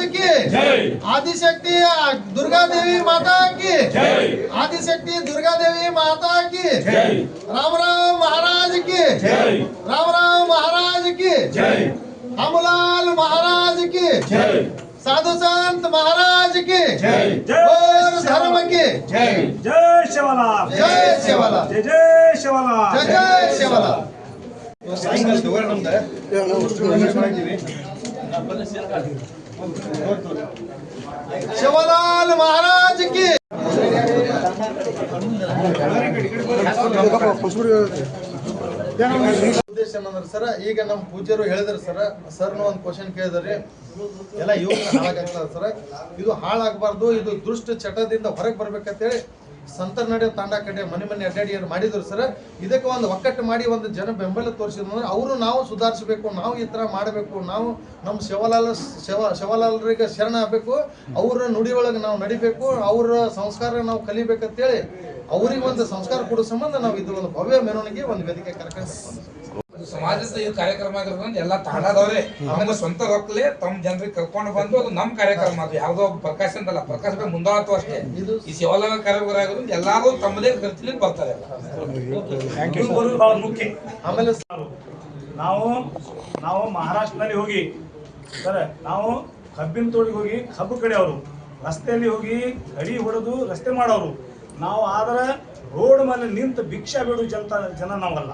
महाराज की। आदिशक्ति दुर्गा देवी माता की। आदिशक्ति दुर्गा देवी माता की। राम राम महाराज की। राम राम महाराज की। हमलाल महाराज की। साधु संत महाराज की। और धर्म की। जय। शिवलाल। जय शिवलाल। जय जय शिवलाल। जय जय शिवलाल। ಶಿವಲಾಲ್ ಮಹಾರಾಜ್ ಉದ್ದೇಶ ಏನಂದ್ರೆ ಸರ್, ಈಗ ನಮ್ಮ ಪೂಜ್ಯರು ಹೇಳಿದ್ರು ಸರ್ ಸರ್ನು ಒಂದು ಕ್ವಶನ್ ಕೇಳಿದ್ರಿ ಎಲ್ಲ ಯುವಕ ಹಾಳಾಗ್ತದ ಸರ್. ಇದು ಹಾಳಾಗಬಾರ್ದು, ಇದು ದುಷ್ಟ ಚಟದಿಂದ ಹೊರಗೆ ಬರ್ಬೇಕಂತೇಳಿ ಸಂತರ ನಡೆ ತಾಂಡ ಕಡೆ ಮನೆ ಮನೆ ಅಡ್ಡಾಡಿ ಏನು ಮಾಡಿದ್ರು ಸರ್. ಇದಕ್ಕೆ ಒಂದು ಒಕ್ಕಟ್ಟು ಮಾಡಿ ಒಂದು ಜನ ಬೆಂಬಲ ತೋರಿಸಿದ್ರು ಅವರು ನಾವು ಸುಧಾರಿಸಬೇಕು, ನಾವು ಈ ಥರ ಮಾಡಬೇಕು, ನಾವು ನಮ್ಮ ಶಿವಲಾಲ್ ಶಿವ ಶಿವಲಾಲ್ರಿಗೆ ಶರಣ ಆಗಬೇಕು, ಅವ್ರ ನುಡಿ ಒಳಗೆ ನಾವು ನಡಿಬೇಕು, ಅವ್ರ ಸಂಸ್ಕಾರ ನಾವು ಕಲಿಬೇಕಂತೇಳಿ ಅವ್ರಿಗೆ ಒಂದು ಸಂಸ್ಕಾರ ಕೊಡೋ ಸಂಬಂಧ ನಾವು ಇದು ಒಂದು ಭವ್ಯ ಮೆರವಣಿಗೆ ಒಂದು ವೇದಿಕೆ ಕಾರ್ಯಕ್ರಮ ಸಮಾಜದ ಇದು ಕಾರ್ಯಕ್ರಮ ಆಗಿರೋದ್ರಿಂದ ಎಲ್ಲ ತಾಣದವ್ರೆ. ನಮ್ಮ ಸ್ವಂತ ರೊಕ್ಕಲೆ ತಮ್ಮ ಜನರಿಗೆ ಕರ್ಕೊಂಡು ಬಂದು ಅದು ನಮ್ಮ ಕಾರ್ಯಕ್ರಮ ಅದು. ಯಾವ್ದೋ ಒಬ್ಬ ಪ್ರಕಾಶ್ ಅಂತಲ್ಲ ಪ್ರಕಾಶ್ ಬೈ ಮುಂದಾಳತ್ವ ಅಷ್ಟೇ. ಈ ಸೇವಾಲಯ ಕಾರ್ಯಕ್ರಮ ಆಗಿರೋದ್ರಿಂದ ಎಲ್ಲಾರು ತಮ್ಮದೇ ಖರ್ಚಿನಲ್ಲಿ ಬರ್ತಾರೆ ಮುಖ್ಯ. ಆಮೇಲೆ ನಾವು ನಾವು ಮಹಾರಾಷ್ಟ್ರದಲ್ಲಿ ಹೋಗಿ ಸರ್ ನಾವು ಕಬ್ಬಿನ ತೋಳಿಗೆ ಹೋಗಿ ಕಬ್ಬು ಕಡೆಯವರು. ರಸ್ತೆಯಲ್ಲಿ ಹೋಗಿ ಗಡಿ ಹೊಡೆದು ರಸ್ತೆ ಮಾಡೋರು. ನಾವು ಆದ್ರೆ ರೋಡ್ ಮೇಲೆ ನಿಂತು ಭಿಕ್ಷೆ ಬೇಡು ಜನತ ಜನ ನಾವಲ್ಲ.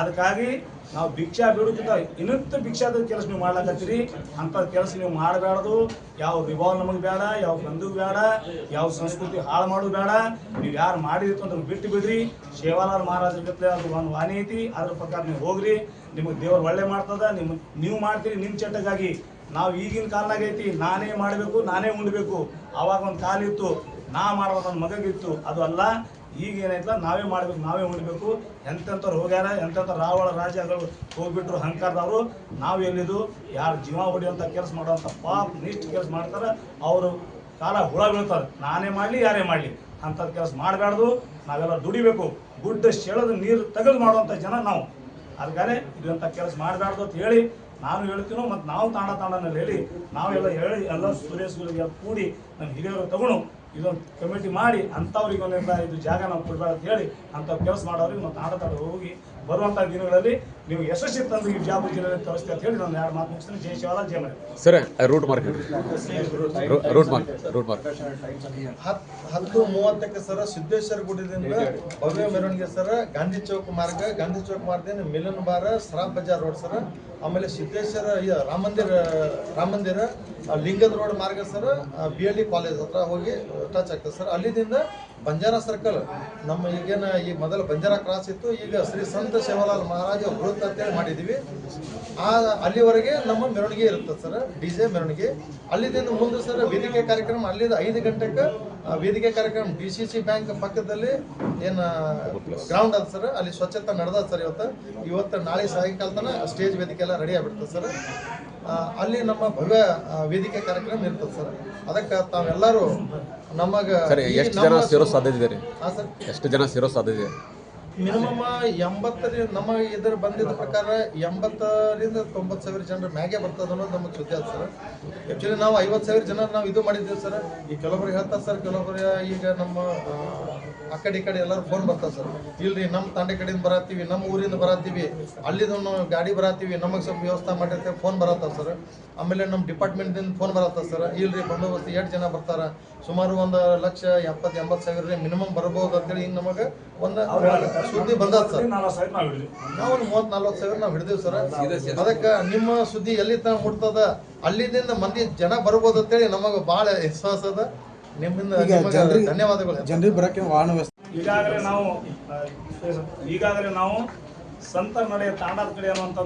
ಅದಕ್ಕಾಗಿ ನಾವು ಭಿಕ್ಷಾ ಬೇಡೋಕ್ಕಿಂತ ಇನ್ನಿತ್ತು ಭಿಕ್ಷಾದ ಕೆಲಸ ನೀವು ಮಾಡ್ಲಾಕತ್ತೀರಿ ಅಂಥ ಕೆಲಸ ನೀವು ಮಾಡಬೇಡದು ಯಾವ ರಿವಾಲ್ ನಮಗೆ ಬೇಡ ಯಾವ ಬಂಧು ಬೇಡ ಯಾವ ಸಂಸ್ಕೃತಿ ಹಾಳು ಮಾಡೋದು ಬೇಡ ನೀವು ಯಾರು ಮಾಡಿದಿತ್ತು ಅಂತ ಬಿಟ್ಟು ಬಿಡ್ರಿ. ಶೇವಾಲಾಲ್ ಮಹಾರಾಜ ಜೊತೆ ಅದು ಒಂದು ವಾನಿ ಐತಿ, ಅದ್ರ ಪ್ರಕಾರ ನೀವು ಹೋಗ್ರಿ. ನಿಮಗೆ ದೇವರು ಒಳ್ಳೆ ಮಾಡ್ತದ ನಿಮ್ಮ ನೀವು ಮಾಡ್ತೀರಿ ನಿಮ್ಮ ಚಟ್ಟಗಾಗಿ ನಾವು ಈಗಿನ ಕಾಲನಾಗ ಐತಿ, ನಾನೇ ಮಾಡಬೇಕು, ನಾನೇ ಉಣ್ಬೇಕು. ಅವಾಗ ಒಂದು ಕಾಲಿತ್ತು ನಾ ಮಾಡುವ ನನ್ನ ಮಗಗಿತ್ತು ಅದು ಅಲ್ಲ ಈಗ ಏನಾಯ್ತಲ್ಲ, ನಾವೇ ಮಾಡ್ಬೇಕು, ನಾವೇ ಉಣ್ಬೇಕು. ಎಂತೆಂಥವ್ರು ಹೋಗ್ಯಾರ ಎಂತೆಂಥ ರಾವಳ ರಾಜಗಳು ಹೋಗ್ಬಿಟ್ರು ಹಂಕಾರದವರು ನಾವು ಎಲ್ಲಿದ್ದು? ಯಾರು ಜೀವ ಹೊಡಿಯೋಂಥ ಕೆಲಸ ಮಾಡುವಂಥ ಪಾಪ ನಿಷ್ಠ ಕೆಲಸ ಮಾಡ್ತಾರೆ, ಅವರು ಕಾಲ ಹುಳ ಬೀಳ್ತಾರೆ. ನಾನೇ ಮಾಡಲಿ, ಯಾರೇ ಮಾಡಲಿ. ಅಂಥದ್ದು ಕೆಲಸ ಮಾಡಬಾರ್ದು ನಾವೆಲ್ಲ ದುಡಿಬೇಕು. ಗುಡ್ಡ ಸೆಳೆದು ನೀರು ತೆಗೆದು ಮಾಡುವಂಥ ಜನ ನಾವು. ಅದಕ್ಕಾರೆ ಇದಂಥ ಕೆಲಸ ಮಾಡಬಾರ್ದು ಅಂತ ಹೇಳಿ ನಾನು ಹೇಳ್ತೀನೋ ಮತ್ತು ನಾವು ತಾಂಡ ತಾಂಡನಲ್ಲಿ ಹೇಳಿ, ನಾವೆಲ್ಲ ಹೇಳಿ ಎಲ್ಲ ಸುರೇಶ್ಗಳಿಗೆ ಕೂಡಿ ನಮ್ಮ ಹಿರಿಯರು ತಗೊಂಡು ಇದೊಂದು ಕಮಿಟಿ ಮಾಡಿ ಅಂಥವ್ರಿಗೆ ಒಂದೆಲ್ಲ ಇದು ಜಾಗ ನಾವು ಕೊಡ್ಬೇಡ ಅಂತ ಹೇಳಿ ಅಂಥ ಕೆಲಸ ಮಾಡೋರಿಗೆ ಮತ್ತು ಆಟ ಹೋಗಿ ಬರುವಂಥ ದಿನಗಳಲ್ಲಿ ನೀವು ಯಶಸ್ವಿ ತಂದು ಈ ಜಾಬ್ ಜಿಲ್ಲೆಯಲ್ಲಿ ತೋರಿಸ್ತೀವಿ ಅಂತ ಹೇಳಿ ನಾನು ಎರಡು ಮಾತು ಮುಗಿಸ್ತೀನಿ ಜೈ ಶಿವಲಾಲ್ ಜಯ ಮನೆ. Sir route mark route mark route mark ಹತ್ ಹತ್ತು ಮೂವತ್ತಕ್ಕೆ ಸರ ಸಿದ್ದೇಶ್ವರ ಗುಡಿದಿಂದ ಭವ್ಯ ಮೆರವಣಿಗೆ ಸರ ಗಾಂಧಿ ಚೌಕ್ ಮಾರ್ಗ ಗಾಂಧಿ ಚೌಕ್ ಮಾರ್ಗದಿಂದ ಮಿಲನ್ ಬಾರ ಸರಾಬ್ ಬಜಾರ್ ರೋಡ್ ಸರ. ಆಮೇಲೆ ಸಿದ್ದೇಶ್ವರ ರಾಮಂದಿರ ರಾಮ ಮಂದಿರ ರಾಮ ಮಂದಿರ ಲಿಂಗದ ರೋಡ್ ಮಾರ್ಗ sir B L E college ಹತ್ರ ಹೋಗಿ ಟಚ್ ಆಗ್ತದೆ ಸರ್. ಅಲ್ಲಿದಿಂದ ಬಂಜಾರ ಸರ್ಕಲ್ ನಮ್ಮ ಈಗೇನ ಈ ಮೊದಲು ಬಂಜಾರ ಕ್ರಾಸ್ ಇತ್ತು. ಈಗ ಶ್ರೀ ಸಂತ ಶಿವಲಾಲ್ ಮಹಾರಾಜ ವೃತ್ತ ಅಂತೇಳಿ ಮಾಡಿದ್ದೀವಿ ಆ, ಅಲ್ಲಿವರೆಗೆ ನಮ್ಮ ಮೆರವಣಿಗೆ ಇರುತ್ತೆ ಸರ್ ಡಿ ಜೆ ಮೆರವಣಿಗೆ. ಅಲ್ಲಿದಿಂದ ಮುಂದೆ ಸರ್ ವೇದಿಕೆ ಕಾರ್ಯಕ್ರಮ, ಅಲ್ಲಿಂದ ಐದು ಗಂಟೆಗೆ ವೇದಿಕೆ ಕಾರ್ಯಕ್ರಮ ಡಿ ಸಿ ಸಿ ಬ್ಯಾಂಕ್ ಪಕ್ಕದಲ್ಲಿ ಏನ ಗ್ರೌಂಡ್ ಅದ ಸರ್ ಅಲ್ಲಿ ಸ್ವಚ್ಛತೆ ನಡೆದ ಸರ್ ಇವತ್ತು. ಇವತ್ತು ನಾಳೆ ಸಾಯಂಕಾಲ ತನಕ ಸ್ಟೇಜ್ ವೇದಿಕೆ ಎಲ್ಲ ರೆಡಿ ಆಗ್ಬಿಡ್ತದೆ ಸರ್ ಅಲ್ಲಿ ನಮ್ಮ ಭವ್ಯ ವೇದಿಕೆ ಕಾರ್ಯಕ್ರಮ ಇರ್ತದೆ ಸರ್. ಅದಕ್ಕೆ ತಾವೆಲ್ಲರೂ ನಮಗ ಸರ್ ಎಷ್ಟು ಜನ ಸೇರೋ ಸಾಧ್ಯತೆ ಇದೆ ರೀ? ಹಾ ಸರ್. ಎಷ್ಟು ಜನ ಸೇರೋ ಸಾಧ್ಯತೆ ಇದೆ? ಮಿನಿಮಮ್ ಎಂಬತ್ತರಿಂದ ನಮ್ಮ ಇದ್ರ ಬಂದಿದ್ದ ಪ್ರಕಾರ ಎಂಬತ್ತರಿಂದ ತೊಂಬತ್ತು ಸಾವಿರ ಜನರ ಮ್ಯಾಗೆ ಬರ್ತದ ಅನ್ನೋದು ನಮಗೆ ಸುದ್ದಿ ಆಯ್ತು ಸರ್. ಆ್ಯಕ್ಚುಲಿ ನಾವು ಐವತ್ತು ಸಾವಿರ ಜನ ನಾವು ಇದು ಮಾಡಿದ್ದೇವೆ ಸರ್. ಈ ಕೆಲವೊಬ್ರಿಗೆ ಹೇಳ್ತಾರೆ ಸರ್ ಕೆಲವೊಬ್ರು ಈಗ ನಮ್ಮ ಆ, ಕಡೆ ಈ ಕಡೆ ಎಲ್ಲರೂ ಫೋನ್ ಬರ್ತಾರೆ ಸರ್ ಇಲ್ರಿ ನಮ್ಮ ತಂಡೆ ಕಡೆಯಿಂದ ಬರತ್ತೀವಿ ನಮ್ಮ ಊರಿಂದ ಬರತ್ತೀವಿ ಅಲ್ಲಿಂದ ನಾವು ಗಾಡಿ ಬರತ್ತೀವಿ ನಮಗೆ ಸ್ವಲ್ಪ ವ್ಯವಸ್ಥೆ ಮಾಡಿರ್ತೀವಿ ಫೋನ್ ಬರತ್ತ ಸರ್ ಆಮೇಲೆ ನಮ್ಮ ಡಿಪಾರ್ಟ್ಮೆಂಟ್ದಿಂದ ಫೋನ್ ಬರತ್ತ ಸರ್ ಇಲ್ರಿ ಬಂದೋಬಸ್ತ್ ಎಷ್ಟು ಜನ ಬರ್ತಾರೆ. ಸುಮಾರು ಒಂದು ಲಕ್ಷ ಎಪ್ಪತ್ತು ಎಂಬತ್ತು ಸಾವಿರ ಮಿನಿಮಮ್ ಬರ್ಬೋದು ಅಂತೇಳಿ ಹಿಂಗೆ ನಮಗೆ ಒಂದು ಸುದ್ದಿ ಬಂದದ ಸರ್ ನಾವು ಒಂದು ಮೂವತ್ತು ನಲ್ವತ್ತು ಸಾವಿರ ನಾವು ಹಿಡಿದೀವಿ ಸರ್ ಅದಕ್ಕೆ ನಿಮ್ಮ ಸುದ್ದಿ ಎಲ್ಲಿ ತನಕ ಮುಟ್ತದ? ಅಲ್ಲಿಂದ ಮಂದಿ ಜನ ಬರ್ಬೋದು ಅಂತೇಳಿ ನಮಗೆ ಭಾಳ ವಿಶ್ವಾಸ ಅದ. ಧನ್ಯವಾದಗಳು. ಜನರಿಗೆ ಬರೋಕ್ಕೆ ವಾಹನ ವ್ಯವಸ್ಥೆ ಈಗಾಗಲೇ ನಾವು ಈಗಾಗಲೇ ನಾವು ಸಂತ ನಡೆಯ ತಾಂಡದ ಕಡೆ ಅನ್ನುವಂಥ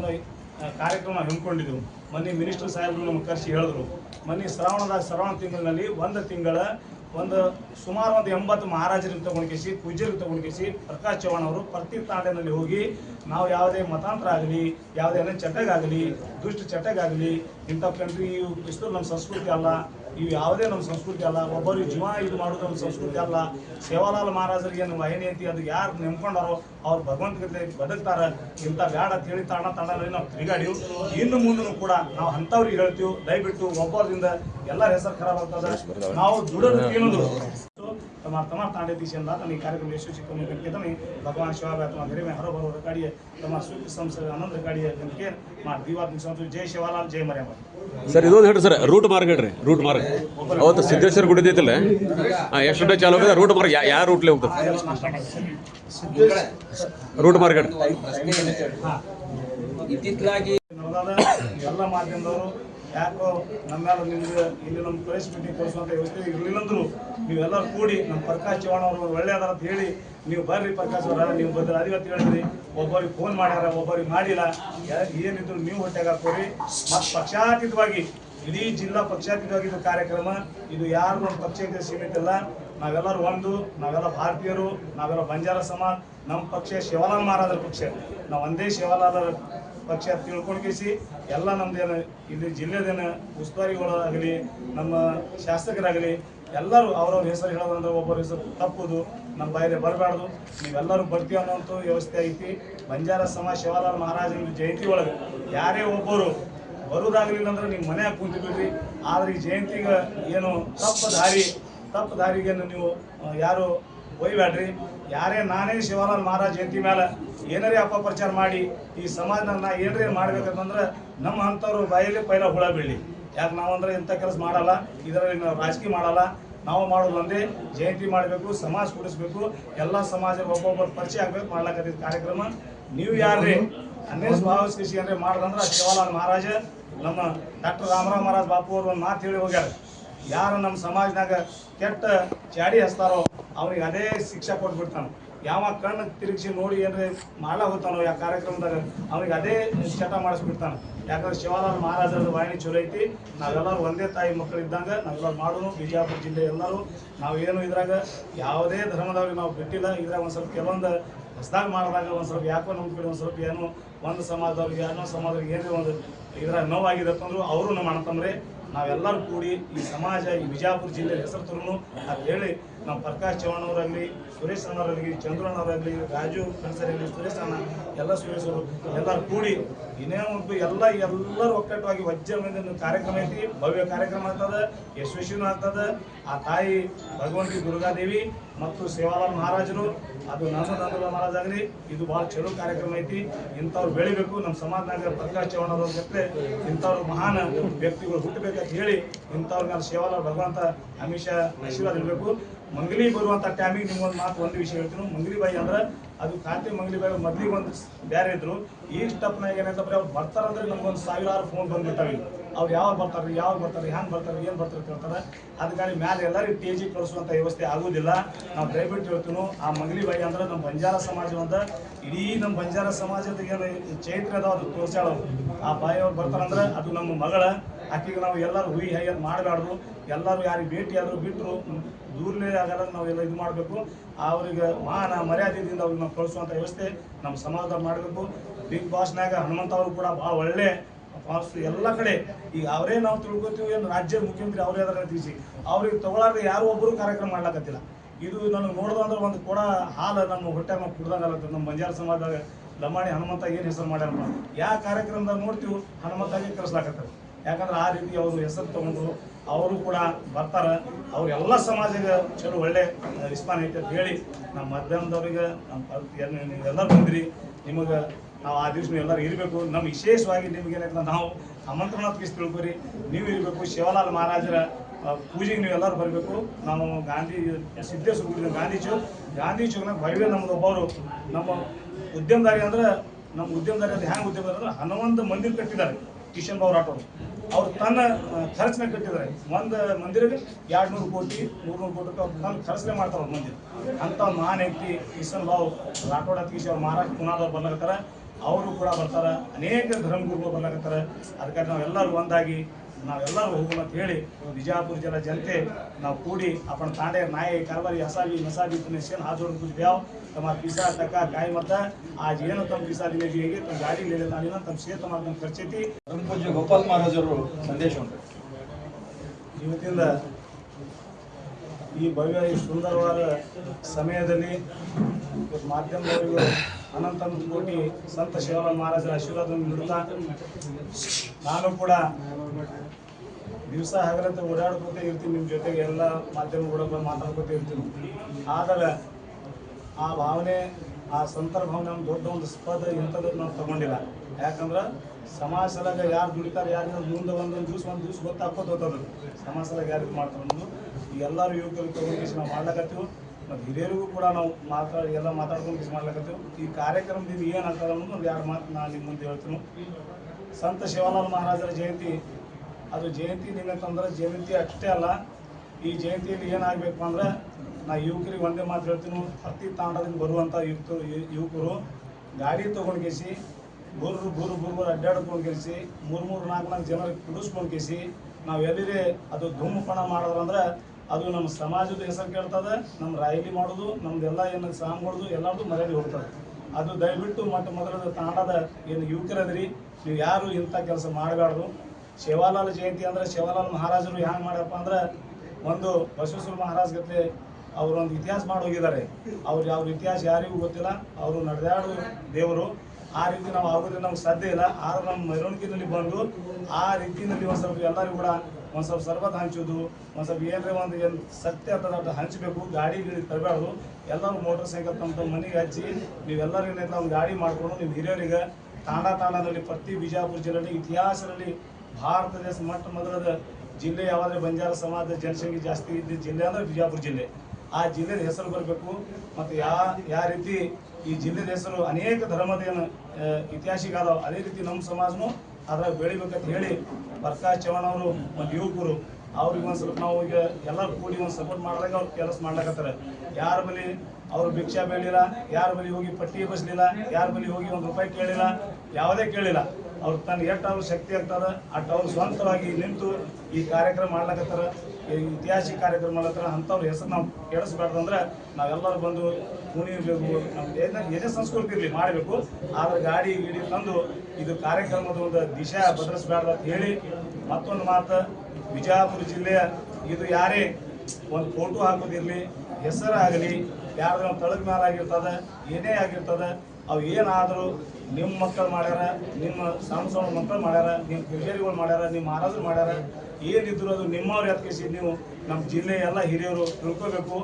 ಕಾರ್ಯಕ್ರಮ ಹಮ್ಮಿಕೊಂಡಿದ್ದೆವು. ಮೊನ್ನೆ ಮಿನಿಸ್ಟರ್ ಸಾಹೇಬರು ನಮ್ಗೆ ಕರೆಸಿ ಹೇಳಿದ್ರು. ಮೊನ್ನೆ ಶ್ರಾವಣದ ಶ್ರಾವಣ ತಿಂಗಳಿನಲ್ಲಿ ಒಂದು ತಿಂಗಳ ಒಂದು ಸುಮಾರು ಒಂದು ಎಂಬತ್ತು ಮಹಾರಾಜರಿಗೆ ತಗೊಂಡ್ಕೇಸಿ ಪೂಜ್ಯರಿಗೆ ತಗೊಂಡ್ಕೇಸಿ ಪ್ರಕಾಶ್ ಚೌಹಾಣ್ ಅವರು ಪ್ರತಿ ತಾಂಡನಲ್ಲಿ ಹೋಗಿ ನಾವು ಯಾವುದೇ ಮತಾಂತರ ಆಗಲಿ ಯಾವುದೇ ಅನೇಕ ಚಟಗಾಗಲಿ ದುಷ್ಟ ಚಟಗಾಗಲಿ ಇಂಥ ಕಂಟ್ರಿ ಇವು ಇಷ್ಟು ನಮ್ಮ ಸಂಸ್ಕೃತಿ ಅಲ್ಲ ಇವು ಯಾವುದೇ ನಮ್ಮ ಸಂಸ್ಕೃತಿ ಅಲ್ಲ, ಒಬ್ಬರು ಜೀವ ಇದು ಮಾಡೋದು ನಮ್ಮ ಸಂಸ್ಕೃತಿ ಅಲ್ಲ, ಸೇವಾಲಾಲ್ ಮಹಾರಾಜರಿಗೆ ಏನು ವಾಹಿನಿ ಐತಿ, ಅದು ಯಾರು ನೆಮ್ಕೊಂಡಾರೋ ಅವ್ರು ಭಗವಂತ ಬದುಕ್ತಾರೆ ಇಂಥ ಬ್ಯಾಡ ಅಂತ ಹೇಳಿ ತಾಣ ನಾವು ತಿರುಗಾಡಿವು. ಇನ್ನು ಮುಂದೂ ಕೂಡ ನಾವು ಅಂಥವ್ರಿಗೆ ಹೇಳ್ತೀವಿ, ದಯವಿಟ್ಟು ಒಬ್ಬರಿಂದ ಎಲ್ಲರ ಹೆಸರು ಖರಾಬ್ ಆಗ್ತದೆ, ನಾವು ದುಡೋದು ಏನದು તમારા તમારા તાંડેથી છે દાદાની કાર્યક્રમ યશસ્વી કરીને કેમ કે તમે ભગવાન શિવાભાઈ તમારા ઘરે મેં હરોભરો રગાડીએ તમારા સુખ સંસદ આનંદ રગાડીએ કેમ કે મારા દિવાદની સંસ્કૃતિ જય શિવાલાલ જય મર્યામાં ಸರ್ ಇದೊಂದು ಹೇಳ್ರಿ ಸರ್ ರೂಟ್ ಮಾರ್ಕ್ ಹೇಳ್ರಿ ರೂಟ್ ಮಾರ್ಕ್ ಅವತ್ತು ಸಿದ್ದೇಶ್ವರ ಗುಡಿ ಐತಿಲ್ಲ ಹಾಂ ಎಷ್ಟು ಡೇ ಚಾಲು ರೂಟ್ ಮಾರ್ಕ್ ಯಾವ ರೂಟ್ಲಿ ಹೋಗ್ತದೆ ರೂಟ್ ಮಾರ್ಕ್ ಹೇಳ್ರಿ ಇತ್ತಿತ್ತಲಾಗಿ ಎಲ್ಲ ಮಾಧ್ಯಮದವರು ಯಾಕೋ ನಮ್ಮೆಲ್ಲ ನಿಮ್ಗೆ ಇಲ್ಲಿ ನಮ್ಮ ಪೊಲೀಸ್ ಮೀಟಿಂಗ್ ಕಳಿಸುವಂತ ವ್ಯವಸ್ಥೆ ಇರಲಿಲ್ಲಂದ್ರು ನೀವೆಲ್ಲರೂ ಕೂಡಿ ನಮ್ಮ ಪ್ರಕಾಶ್ ಚವ್ಹಾಣ್ ಅವರು ಒಳ್ಳೆಯದಾರ ಅಂತ ಹೇಳಿ ನೀವು ಬರ್ರಿ ಪ್ರಕಾಶ್ ಅವರ, ನೀವು ಬಂದ್ರೆ ಅದಿವತ್ತು ಹೇಳಿದ್ರಿ. ಒಬ್ಬರಿಗೆ ಫೋನ್ ಮಾಡ್ಯಾರ, ಒಬ್ಬರಿಗೆ ಮಾಡಿಲ್ಲ. ಏನಿದ್ರು ನೀವು ಹೊಟ್ಟೆಗೆ ಹಾಕೋರಿ. ಮತ್ತು ಪಕ್ಷಾತೀತವಾಗಿ, ಇಡೀ ಜಿಲ್ಲಾ ಪಕ್ಷಾತೀತವಾಗಿ ಇದು ಕಾರ್ಯಕ್ರಮ, ಇದು ಯಾರು ನಮ್ಮ ಪಕ್ಷಕ್ಕೆ ಸೀಮಿತ ಇಲ್ಲ. ನಾವೆಲ್ಲರೂ ಒಂದು, ನಾವೆಲ್ಲ ಭಾರತೀಯರು, ನಾವೆಲ್ಲ ಬಂಜಾರ ಸಮಾಜ. ನಮ್ಮ ಪಕ್ಷ ಶಿವಲಾಲ್ ಮಹಾರಾಜರ ಪಕ್ಷ. ನಾವು ಒಂದೇ ಶಿವಲಾಲ್ ಪಕ್ಷ ತಿಳ್ಕೊಂಡ್ಕೇಸಿ ಎಲ್ಲ ನಮ್ದೇನು ಇಲ್ಲಿ ಜಿಲ್ಲೆದೇನು ಉಸ್ತುವಾರಿಗಳಾಗಲಿ, ನಮ್ಮ ಶಾಸಕರಾಗಲಿ, ಎಲ್ಲರೂ ಅವ್ರವ್ರ ಹೆಸರು ಹೇಳೋದಂದ್ರೆ ಒಬ್ಬರ ಹೆಸರು ತಪ್ಪುದು, ನಮ್ಮ ಬಾಯಿಲೆ ಬರಬಾರ್ದು. ನೀವೆಲ್ಲರೂ ಬರ್ತೀವಿ ಅನ್ನೋಂಥ ವ್ಯವಸ್ಥೆ ಐತಿ. ಬಂಜಾರ ಸಮಾಜ ಶಿವಲಾಲ್ ಮಹಾರಾಜನ ಜಯಂತಿ ಒಳಗೆ ಯಾರೇ ಒಬ್ಬರು ಬರುವುದಾಗಲಿಲ್ಲ ಅಂದ್ರೆ ನೀವು ಮನ್ಯಾಗ ಕುಂತಿಬಿಡ್ರಿ. ಆದ್ರೆ ಈ ಜಯಂತಿಗೆ ಏನು ತಪ್ಪು ದಾರಿ, ತಪ್ಪು ದಾರಿಗೆ ನೀವು ಯಾರು ಒಯ್ಬೇಡ್ರಿ ಯಾರೇ ನಾನೇ ಶಿವಾನಂದ ಮಹಾರಾಜ್ ಜಯಂತಿ ಮೇಲೆ ಏನರೇ ಅಪಪ್ರಚಾರ ಮಾಡಿ, ಈ ಸಮಾಜನ ನಾ ಏನರೇ ಮಾಡ್ಬೇಕಂತಂದ್ರೆ ನಮ್ಮ ಅಂಥವ್ರು ಬಾಯಲ್ಲಿ ಪೈಲ ಹುಳ ಬೀಳಿ ಯಾಕೆ ನಾವಂದ್ರೆ ಇಂಥ ಕೆಲಸ ಮಾಡಲ್ಲ, ಇದರಲ್ಲಿ ನಾವು ರಾಜಕೀಯ ಮಾಡಲ್ಲ, ನಾವು ಮಾಡೋದು ಒಂದೇ ಜಯಂತಿ ಮಾಡಬೇಕು, ಸಮಾಜ ಕೂಡಿಸ್ಬೇಕು, ಎಲ್ಲ ಸಮಾಜ ಒಬ್ಬೊಬ್ಬರು ಪರಿಚಯ ಆಗ್ಬೇಕು ಮಾಡ್ಲಾಕತ್ತಿ ಕಾರ್ಯಕ್ರಮ. ನೀವು ಯಾರ್ರಿ? ಅನ್ನೇ ಭಾವಿಸಿ ಅಂದ್ರೆ ಮಾಡ್ದಂದ್ರೆ ಶಿವಾನಂದ ಮಹಾರಾಜ, ನಮ್ಮ ಡಾಕ್ಟರ್ ರಾಮರಾವ್ ಮಹಾರಾಜ್ ಬಾಪು ಅವರು ಒಂದು ಮಾತು ಹೇಳಿ ಹೋಗ್ಯಾರ. ಯಾರು ನಮ್ಮ ಸಮಾಜದಾಗ ಕೆಟ್ಟ ಚಾಡಿ ಹಚ್ತಾರೋ ಅವ್ರಿಗೆ ಅದೇ ಶಿಕ್ಷೆ ಕೊಟ್ಬಿಡ್ತಾನೆ. ಯಾವ ಕಣ್ಣು ತಿರುಗಿಸಿ ನೋಡಿ ಏನ್ರಿ ಮಾಡ್ಲಾ ಹೋಗ್ತಾನೋ ಯಾವ ಕಾರ್ಯಕ್ರಮದಾಗ ಅವ್ರಿಗೆ ಅದೇ ಚಟ ಮಾಡಿಸ್ಬಿಡ್ತಾನೆ. ಯಾಕಂದ್ರೆ ಶಿವಲಾಲ್ ಮಹಾರಾಜರ ವಾಹಿನಿ ಚಲೋ ಐತಿ. ನಾವೆಲ್ಲರೂ ಒಂದೇ ತಾಯಿ ಮಕ್ಕಳು ಇದ್ದಂಗ ನಾವೆಲ್ಲರೂ ಮಾಡೋನು, ಬಿಜಾಪುರ ಜಿಲ್ಲೆ ಎಲ್ಲರೂ. ಏನು ಇದ್ರಾಗ ಯಾವುದೇ ಧರ್ಮದವ್ರಿಗೆ ನಾವು ಬಿಟ್ಟಿಲ್ಲ. ಇದ್ರಾಗ ಒಂದು ಸ್ವಲ್ಪ ಕೆಲವೊಂದು ಹೊಸದಾಗಿ ಮಾಡಿದಾಗ ಒಂದು ಸ್ವಲ್ಪ ಯಾಕೋ ನಮ್ಮ ಒಂದು ಸ್ವಲ್ಪ ಏನು ಒಂದು ಸಮಾಜದವ್ರಿಗೆ, ಅನ್ನೋ ಸಮಾಜದವ್ರಿಗೆ ಏನೇ ಒಂದು ಇದ್ರಾಗ ನೋವಾಗಿದೆ ಅಂತಂದ್ರು ಅವರು ನಮ್ಮ ಅಣ್ಣತಮ್ಮರೇ ನಾವೆಲ್ಲರೂ ಕೂಡಿ ಈ ಸಮಾಜ ಈ ವಿಜಯಪುರ ಜಿಲ್ಲೆ ಹೆಸರು ತರುನು ಅಂತ ಹೇಳಿ ನಮ್ಮ ಪ್ರಕಾಶ್ ಅವರಲ್ಲಿ, ಸುರೇಶ್ ಅಣ್ಣವರಾಗಲಿ ಚಂದ್ರಣ್ಣವರಾಗಲಿ ರಾಜು ಕನ್ಸರಾಗಲಿ ಸುರೇಶ್ ಅಣ್ಣ ಎಲ್ಲ ಸುರೇಶ್ ಅವರು, ಎಲ್ಲರೂ ಕೂಡಿ ಇನ್ನೇ ಒಂದು ಎಲ್ಲ, ಎಲ್ಲರೂ ಒಕ್ಕಟ್ಟವಾಗಿ ವಜ್ರಮಿಂದ ಮಂದಿ ಕಾರ್ಯಕ್ರಮ ಐತಿ, ಭವ್ಯ ಕಾರ್ಯಕ್ರಮ ಆಗ್ತದ, ಯಶಸ್ವಿನೂ ಆಗ್ತದ. ಆ ತಾಯಿ ಭಗವಂತಿ ದುರ್ಗಾದೇವಿ ಮತ್ತು ಸೇವಾಲಾಲ್ ಮಹಾರಾಜರು, ಅದು ನಂದನಂದಲ ಮಹಾರಾಜ್ ಆಗಲಿ, ಇದು ಭಾಳ ಚಲೋ ಕಾರ್ಯಕ್ರಮ ಐತಿ. ಇಂಥವ್ರು ಬೆಳಿಬೇಕು, ನಮ್ಮ ಸಮಾಜದಾಗ ಪ್ರಕಾಶ್ ಅವ್ರ ಜೊತೆ ಇಂಥವ್ರು ಮಹಾನ್ ವ್ಯಕ್ತಿಗಳು ಹುಟ್ಟಬೇಕಂತ ಹೇಳಿ ಇಂಥವ್ರ ಮೇಲೆ ಸೇವಾಲಾಲ್ ಭಗವಂತ ಅಮಿಷ ಆಶೀರ್ವಾದ ಇರಬೇಕು ಮಂಗಲಿ ಬರುವಂಥ ಟೈಮಿಗೆ ನಿಮ್ಗೊಂದು ಮಾತು ಒಂದು ವಿಷಯ ಹೇಳ್ತೀನಿ. ಮಂಗಲಿ ಬಾಯಿ ಅಂದ್ರೆ ಅದು ಖಾತೆ ಮಂಗಲಿ ಬಾಯಿ ಮೊದಲಿಗೆ ಒಂದು ಬೇರೆ ಇದ್ರು. ಈ ಸ್ಟಪ್ನಾಗ ಏನಾಯ್ತಪ್ಪ ಅವ್ರು ಬರ್ತಾರಂದ್ರೆ ನಮ್ಗೊಂದು ಸಾವಿರಾರು ಫೋನ್ ಬಂದಿರ್ತಾವೆ. ಅವ್ರು ಯಾವಾಗ ಬರ್ತಾರೆ ಯಾವಾಗ ಬರ್ತಾರೆ ಹ್ಯಾಂಗೆ ಬರ್ತಾರೆ, ಏನು ಬರ್ತಾರೆ ಕೇಳ್ತಾರೆ. ಅದಕ್ಕಾಗಿ ಮ್ಯಾಲೆ ಎಲ್ಲರಿಗೂ ಜಿ ಕಳಿಸುವಂಥ ವ್ಯವಸ್ಥೆ ಆಗೋದಿಲ್ಲ. ನಾವು ದಯವಿಟ್ಟು ಹೇಳ್ತೀವಿ ಆ ಮಂಗಲಿ ಬಾಯಿ ಅಂದ್ರೆ ನಮ್ಮ ಬಂಜಾರ ಸಮಾಜ ಅಂತ ಇಡೀ ನಮ್ಮ ಬಂಜಾರ ಸಮಾಜದ ಏನು ಚೈತ್ರ ಅದಾವ ಅದು ತೋರ್ಸ್ಯಾಳ. ಆ ಬಾಯಿ ಅವ್ರು ಬರ್ತಾರಂದ್ರೆ ಅದು ನಮ್ಮ ಮಗಳ. ಆಕೆಗೆ ನಾವು ಎಲ್ಲರೂ ಹುಯಿ ಹೈ ಮಾಡಬಾರ್ದು ಎಲ್ಲರೂ ಯಾರಿಗೆ ಭೇಟಿ ಆದರೂ ಬಿಟ್ಟರು ದೂರಲೇ ಆಗಲ್ಲ ನಾವೆಲ್ಲ ಇದು ಮಾಡಬೇಕು. ಅವ್ರಿಗೆ ಮಾನ ಮರ್ಯಾದೆಯಿಂದ ಅವ್ರಿಗೆ ನಾವು ಕಳಿಸುವಂಥ ವ್ಯವಸ್ಥೆ ನಮ್ಮ ಸಮಾಜದಾಗ ಮಾಡಬೇಕು. ಬಿಗ್ ಬಾಸ್ನಾಗ ಹನುಮಂತ ಅವರು ಕೂಡ ಭಾಳ ಒಳ್ಳೆ ಬಾಸ್ ಎಲ್ಲ ಕಡೆ. ಈ ಅವರೇ ನಾವು ತಿಳ್ಕೊತೀವಿ ಏನು ರಾಜ್ಯ ಮುಖ್ಯಮಂತ್ರಿ ಅವರೇ ಅದರ ತಿಳಿಸಿ. ಅವ್ರಿಗೆ ತಗೊಳ್ಳಾರ್ದೆ ಯಾರು ಒಬ್ಬರು ಕಾರ್ಯಕ್ರಮ ಮಾಡ್ಲಾಕತ್ತಿಲ್ಲ. ಇದು ನನಗೆ ನೋಡ್ದಂದ್ರೆ ಒಂದು ಕೊಡ ಹಾಲು ನಮ್ಮ ಹೊಟ್ಟೆ ನಾವು ಕುಡ್ದಂಗೆ ನಮ್ಮ ಬಂಜಾರ ಸಮಾಜದಾಗ ಲಂಬಾಣಿ ಹನುಮಂತ ಏನು ಹೆಸರು ಮಾಡ್ಯಾರಪ್ಪ. ಯಾವ ಕಾರ್ಯಕ್ರಮದಾಗ ನೋಡ್ತೀವಿ ಹನುಮಂತಾಗೆ ಕರೆಸ್ಲಾಕತ್ತಾರೆ. ಯಾಕಂದ್ರೆ ಆ ರೀತಿ ಅವರು ಹೆಸರು ತಗೊಂಡು ಅವರು ಕೂಡ ಬರ್ತಾರೆ. ಅವ್ರು ಎಲ್ಲ ಸಮಾಜಕ್ಕೆ ಚಲೋ ಒಳ್ಳೆ ರಿಸ್ಪಾನ್ ಐತೆ ಅಂತ ಹೇಳಿ ನಮ್ಮ ಮಧ್ಯಾಹ್ನದವ್ರಿಗೆ ನಮ್ಮ ಪ- ಬಂದಿರಿ, ನಿಮಗೆ ನಾವು ಆ ದಿವಸ ಎಲ್ಲರೂ ಇರಬೇಕು. ನಮ್ಮ ವಿಶೇಷವಾಗಿ ನಿಮ್ಗೆ ನಾವು ಆಮಂತ್ರಣ ತಿಳಿಸಿ ತಿಳ್ಕೊರಿ. ನೀವು ಇರಬೇಕು, ಶಿವಲಾಲ್ ಮಹಾರಾಜರ ಪೂಜೆಗೆ ನೀವು ಎಲ್ಲರೂ ಬರಬೇಕು. ನಾನು ಗಾಂಧಿ, ಸಿದ್ದೇಶ್ವರ ಗಾಂಧಿ ಚೌಕ್, ಗಾಂಧಿ ಚೌಕ್ನಾಗ ಭವ್ಯ ನಮ್ದು ಒಬ್ಬರು ನಮ್ಮ ಉದ್ಯಮದಾರಿ ಅಂದ್ರೆ, ನಮ್ಮ ಉದ್ಯಮದಾರಿ ಅದು ಹ್ಯಾಂಗೆ ಉದ್ಯಮದಾರಿ ಅಂದ್ರೆ ಹನ್ನೊಂದು ಮಂದಿರ ಕಟ್ಟಿದ್ದಾರೆ ಕಿಶನ್ ಬಾಬು ರಾಠೋಡ್ ಅವ್ರು ತನ್ನ ಖರ್ಚನ ಕಟ್ಟಿದ್ದಾರೆ. ಒಂದು ಮಂದಿರಕ್ಕೆ ಎರಡು ನೂರು ಕೋಟಿ ನೂರು ನೂರು ಕೋಟಿ ಅವ್ರು ತನ್ನ ಖರ್ಚನೆ ಮಾಡ್ತಾರೆ ಅವ್ರ ಮಂದಿರ ಅಂತ ಮಹಾನ್ ವ್ಯಕ್ತಿ ಕಿಶನ್ ರಾಠೋಡ ರಾಠೋಡ್ ಅತಿಕೇಶ್ ಅವ್ರು ಮಹಾರಾಷ್ಟ್ರ ಪುನಾದವ್ರು ಬರ್ಲಾಕತ್ತಾರ ಅವರು ಕೂಡ ಬರ್ತಾರೆ. ಅನೇಕ ಧರ್ಮಗುರುಗಳು ಬರ್ಲಾಕತ್ತಾರ ಅದಕ್ಕಾಗಿ ನಾವೆಲ್ಲರೂ ಒಂದಾಗಿ ನಾವೆಲ್ಲರೂ ಹೋಗೋಣ ಅಂತ ಹೇಳಿ ಬಿಜಾಪುರ ಜಿಲ್ಲಾ ಜನತೆ ನಾವು ಕೂಡಿ ಅಪ್ಪನ ತಾಂಡೆ ನಾಯಿ ಕರಬಾರಿ ಹಸಾಬಿ ಮಸಾಬಿ ಸೇನ್ ಹಾಜೋಡ್ ಕುछ ಬ್ಯಾವ್ ತಮ್ಮ ಪಿಸಾ ಟಕ ಕಾಯಿ ಮತ ಆಜ್ ಏನು ತಮ್ಮ ಪಿಸಾ ದಿನ ಹೇಗೆ? ತಮ್ಮ ಗಾಡಿ ಲೇಲೆ ತಾನಿನ ತಮ್ಮ ಸೇತ ಮಾಡ ತಮ್ಮ ಖರ್ಚೈತಿ ಪೂಜ್ಯ ಗೋಪಾಲ್ ಮಹಾರಾಜರು ಸಂದೇಶ ಉಂಟು. ಇವತ್ತಿಂದ ಈ ಭವ್ಯ ಈ ಸುಂದರವಾದ ಸಮಯದಲ್ಲಿ ಮಾಧ್ಯಮದವರಿಗೂ ಅನಂತ ಅನಂತ ಕೋಟಿ ಸಂತ ಶಿವರಾಮ ಮಹಾರಾಜರ ಆಶೀರ್ವಾದವನ್ನು ನೀಡುತ್ತಾ, ನಾನು ಕೂಡ ದಿವಸ ಹಗಲಂತ ಓಡಾಡ್ಕೊತ ಇರ್ತೀನಿ ನಿಮ್ಮ ಜೊತೆಗೆ, ಎಲ್ಲ ಮಾಧ್ಯಮ ಕೂಡ ಮಾತಾಡ್ಕೊತ ಇರ್ತೀನಿ. ಆದರೆ ಆ ಭಾವನೆ, ಆ ಸಂತರ ಭಾವನೆ ನಮ್ಮ ದೊಡ್ಡ ಒಂದು ಸ್ಪದ ಇಂಥದ್ದು ನಾವು ತಗೊಂಡಿಲ್ಲ. ಯಾಕಂದ್ರೆ ಸಮಾಜ ಯಾರು ದುಡಿತಾರೆ ಯಾರು ಮುಂದೆ ಒಂದೊಂದು ದಿವ್ಸ, ಒಂದು ದಿವ್ಸ ಗೊತ್ತಾಗ್ಕೋತ ಹೋಗ್ತದೆ ಸಮಾಜ ಸಲಗ ಯಾರು ಇದು ಮಾಡ್ತಾರೆ ಎಲ್ಲರೂ ಯುವಕರು ಕಮ್ಯುನಿಕೇಶನ್ ನಾವು ಮಾಡ್ಲಕತ್ತೀವಿ ಮತ್ತು ಹಿರಿಯರಿಗೂ ಕೂಡ ನಾವು ಮಾತಾಡಿ ಎಲ್ಲ ಮಾತಾಡ್ಕೊಂಡು ಕಿಸ್ ಮಾಡ್ಲಾಕತ್ತೀವಿ. ಈ ಕಾರ್ಯಕ್ರಮದಿಂದ ಏನು ಆಗ್ತದೆ ಅನ್ನೋದು ಒಂದು ಎರಡು ಮಾತು ನಾನು ನಿಮ್ಮ ಮುಂದೆ ಹೇಳ್ತೀನಿ. ಸಂತ ಶಿವಾನಂದ ಮಹಾರಾಜರ ಜಯಂತಿ, ಅದು ಜಯಂತಿ ನಿನ್ನಂತಂದ್ರೆ ಜಯಂತಿ ಅಷ್ಟೇ ಅಲ್ಲ, ಈ ಜಯಂತಿಯಲ್ಲಿ ಏನಾಗಬೇಕು ಅಂದ್ರೆ ನಾ ಯುವಕರಿಗೆ ಒಂದೇ ಮಾತು ಹೇಳ್ತೀನಿ. ಹತ್ತಿ ತಾಂಡದಿಂದ ಬರುವಂಥ ಯುವಕರು ಯುವಕರು ಗಾಡಿ ತೊಗೊಂಡು ಕೇಸಿ ಬುರ್ರು ಬುರು ಬುರ್ರು ಅಡ್ಡಾಡ್ಕೊಂಡು ಕೇಸಿ ಮೂರು ಮೂರು, ನಾಲ್ಕು ನಾಲ್ಕು ಜನರಿಗೆ ಕುಡಿಸ್ಕೊಂಡು ಕೇಸಿ ನಾವು ಎಲ್ಲಿರೇ ಅದು ಧೂಮಪಾನ ಮಾಡೋದಂದ್ರೆ ಅದು ನಮ್ಮ ಸಮಾಜದ ಹೆಸರು ಕೇಳ್ತದೆ ನಮ್ಮ ರಾಯಲಿ ಮಾಡೋದು, ನಮ್ದೆಲ್ಲ ಏನು ಸಾಂಗ್ಗಳದು ಎಲ್ಲರದು ಮರ್ಯಾದೆ ಹೋಗ್ತದೆ ಅದು ದಯವಿಟ್ಟು ಮೊಟ್ಟ ಮೊದಲ ತಾಂಡದ ಏನು ಯುವಕರದ್ರಿ, ನೀವು ಯಾರು ಇಂಥ ಕೆಲಸ ಮಾಡಬಾರ್ದು. ಶಿವಾಲಾಲ್ ಜಯಂತಿ ಅಂದ್ರೆ ಶಿವಾಲಾಲ್ ಮಹಾರಾಜರು ಹ್ಯಾಂಗ್ ಮಾಡ್ಯಪ್ಪ ಅಂದ್ರೆ ಒಂದು ಬಸವೇಶ್ವರ ಮಹಾರಾಜ್ ಗತೆ ಅವರು ಒಂದು ಇತಿಹಾಸ ಮಾಡಿ ಹೋಗಿದ್ದಾರೆ. ಅವ್ರು ಯಾವ ಇತಿಹಾಸ ಯಾರಿಗೂ ಗೊತ್ತಿಲ್ಲ, ಅವರು ನಡೆದಾಡು ದೇವರು. ಆ ರೀತಿ ನಾವು ಆಗೋದ್ರೆ ನಮ್ಗೆ ಸಾಧ್ಯ ಇಲ್ಲ. ಆದ್ರೆ ನಮ್ಮ ಮೆರವಣಿಗೆಯಲ್ಲಿ ಬಂದು ಆ ರೀತಿಯಲ್ಲಿ ಒಂದು ಸ್ವಲ್ಪ ಎಲ್ಲರಿಗೂ ಕೂಡ ಒಂದು ಸ್ವಲ್ಪ ಸರ್ಬತ್ ಹಂಚೋದು ಒಂದು ಸ್ವಲ್ಪ ಏನ್ರಿ ಒಂದು ಏನು ಸತ್ಯ ಅಂತ ಹಂಚಬೇಕು, ಗಾಡಿ ಗಿಡಿ ತರಬಾರ್ದು. ಎಲ್ಲರೂ ಮೋಟರ್ ಸೈಕಲ್ ತಮ್ಮ ತಮ್ಮ ಮನೆಗೆ ಹಚ್ಚಿ ನೀವೆಲ್ಲರೂ ಏನೈತೆ ಒಂದು ಗಾಡಿ ಮಾಡ್ಕೊಂಡು ನಿಮ್ಮ ಹಿರಿಯರಿಗೆ ತಾಂಡ ತಾಂಡದಲ್ಲಿ ಪ್ರತಿ ಬಿಜಾಪುರ ಜಿಲ್ಲೆಯಲ್ಲಿ ಇತಿಹಾಸದಲ್ಲಿ ಭಾರತ ದೇಶ ಮೊಟ್ಟ ಮೊದಲದ ಜಿಲ್ಲೆ ಯಾವಾದ್ರೆ ಬಂಜಾರ ಸಮಾಜದ ಜನಸಂಖ್ಯೆ ಜಾಸ್ತಿ ಇದ್ದ ಜಿಲ್ಲೆ ಅಂದ್ರೆ ಬಿಜಾಪುರ ಜಿಲ್ಲೆ. ಆ ಜಿಲ್ಲೆದ ಹೆಸರು ಬರಬೇಕು. ಮತ್ತು ಯಾ ಯಾವ ರೀತಿ ಈ ಜಿಲ್ಲೆದ ಹೆಸರು ಅನೇಕ ಧರ್ಮದ ಏನು ಇತಿಹಾಸಿಕ ಅದಾವ, ಅದೇ ರೀತಿ ನಮ್ಮ ಸಮಾಜನು ಅದ್ರಾಗ ಬೆಳಿಬೇಕಂತ ಹೇಳಿ ಪ್ರಕಾಶ್ ಚವಾಣ್ ಅವರು, ಒಂದು ಯುವಕರು, ಅವ್ರಿಗೆ ಒಂದು ಸ್ವಲ್ಪ ನಾವು ಈಗ ಎಲ್ಲರೂ ಕೂಡಿ ಒಂದು ಸಪೋರ್ಟ್ ಮಾಡಿದಾಗ ಅವ್ರು ಕೆಲಸ ಮಾಡ್ಲಕತ್ತಾರೆ. ಯಾರ ಬಳಿ ಅವ್ರು ಭಿಕ್ಷಾ ಬೇಡಿಲ್ಲ, ಯಾರ ಬಳಿ ಹೋಗಿ ಪಟ್ಟಿ ಬಸ್ಲಿಲ್ಲ ಯಾರ ಬಳಿ ಹೋಗಿ ಒಂದು ರೂಪಾಯಿ ಕೇಳಿಲ್ಲ, ಯಾವುದೇ ಕೇಳಿಲ್ಲ. ಅವ್ರು ತನ್ನ ಎಷ್ಟು ಅವ್ರ ಶಕ್ತಿ ಆಗ್ತದ ಅಟ್ ಅವ್ರು ಸ್ವಂತವಾಗಿ ನಿಂತು ಈ ಕಾರ್ಯಕ್ರಮ ಮಾಡ್ಲಕತ್ತಾರ, ಈ ಐತಿಹಾಸಿಕ ಕಾರ್ಯಕ್ರಮ ಮಾಡ್ಲತ್ತಾರ ಅಂಥವ್ರ ಹೆಸರು ನಾವು ಕೆಡಿಸ್ಬಾರ್ದಂದ್ರೆ ನಾವೆಲ್ಲರೂ ಬಂದು ಕುಣಿಬೇಕು ನಮ್ಮ ಏನೇ ಸಂಸ್ಕೃತಿ ಇರಲಿ ಮಾಡಬೇಕು, ಆದ್ರೆ ಗಾಡಿ ಗಿಡಿ ತಂದು ಇದು ಕಾರ್ಯಕ್ರಮದ ಒಂದು ದಿಶಾ ಬದಲಿಸ್ಬಾರ್ದು ಅಂತ ಹೇಳಿ ಮತ್ತೊಂದು ಮಾತು, ಬಿಜಾಪುರ ಜಿಲ್ಲೆಯ ಇದು ಯಾರೇ ಒಂದು ಫೋಟೋ ಹಾಕೋದಿರಲಿ, ಹೆಸರಾಗಲಿ, ಯಾರ್ದು ತಳಗ ಮೇಲೆ ಆಗಿರ್ತದ, ಏನೇ ಆಗಿರ್ತದ, ಅವು ಏನಾದರೂ ನಿಮ್ಮ ಮಕ್ಕಳು ಮಾಡ್ಯಾರ, ನಿಮ್ಮ ಸಣ್ಣ ಮಕ್ಕಳು ಮಾಡ್ಯಾರ ನಿಮ್ಮ ಪೂಜಾರಿಗಳು ಮಾಡ್ಯಾರ ನಿಮ್ಮ ಮಹಾರಾಜರು ಮಾಡ್ಯಾರ ಏನಿದ್ರು ಅದು ನಿಮ್ಮವ್ರು ಎತ್ಕಿಸಿ, ನೀವು ನಮ್ಮ ಜಿಲ್ಲೆ ಎಲ್ಲ ಹಿರಿಯರು ತಿಳ್ಕೋಬೇಕು.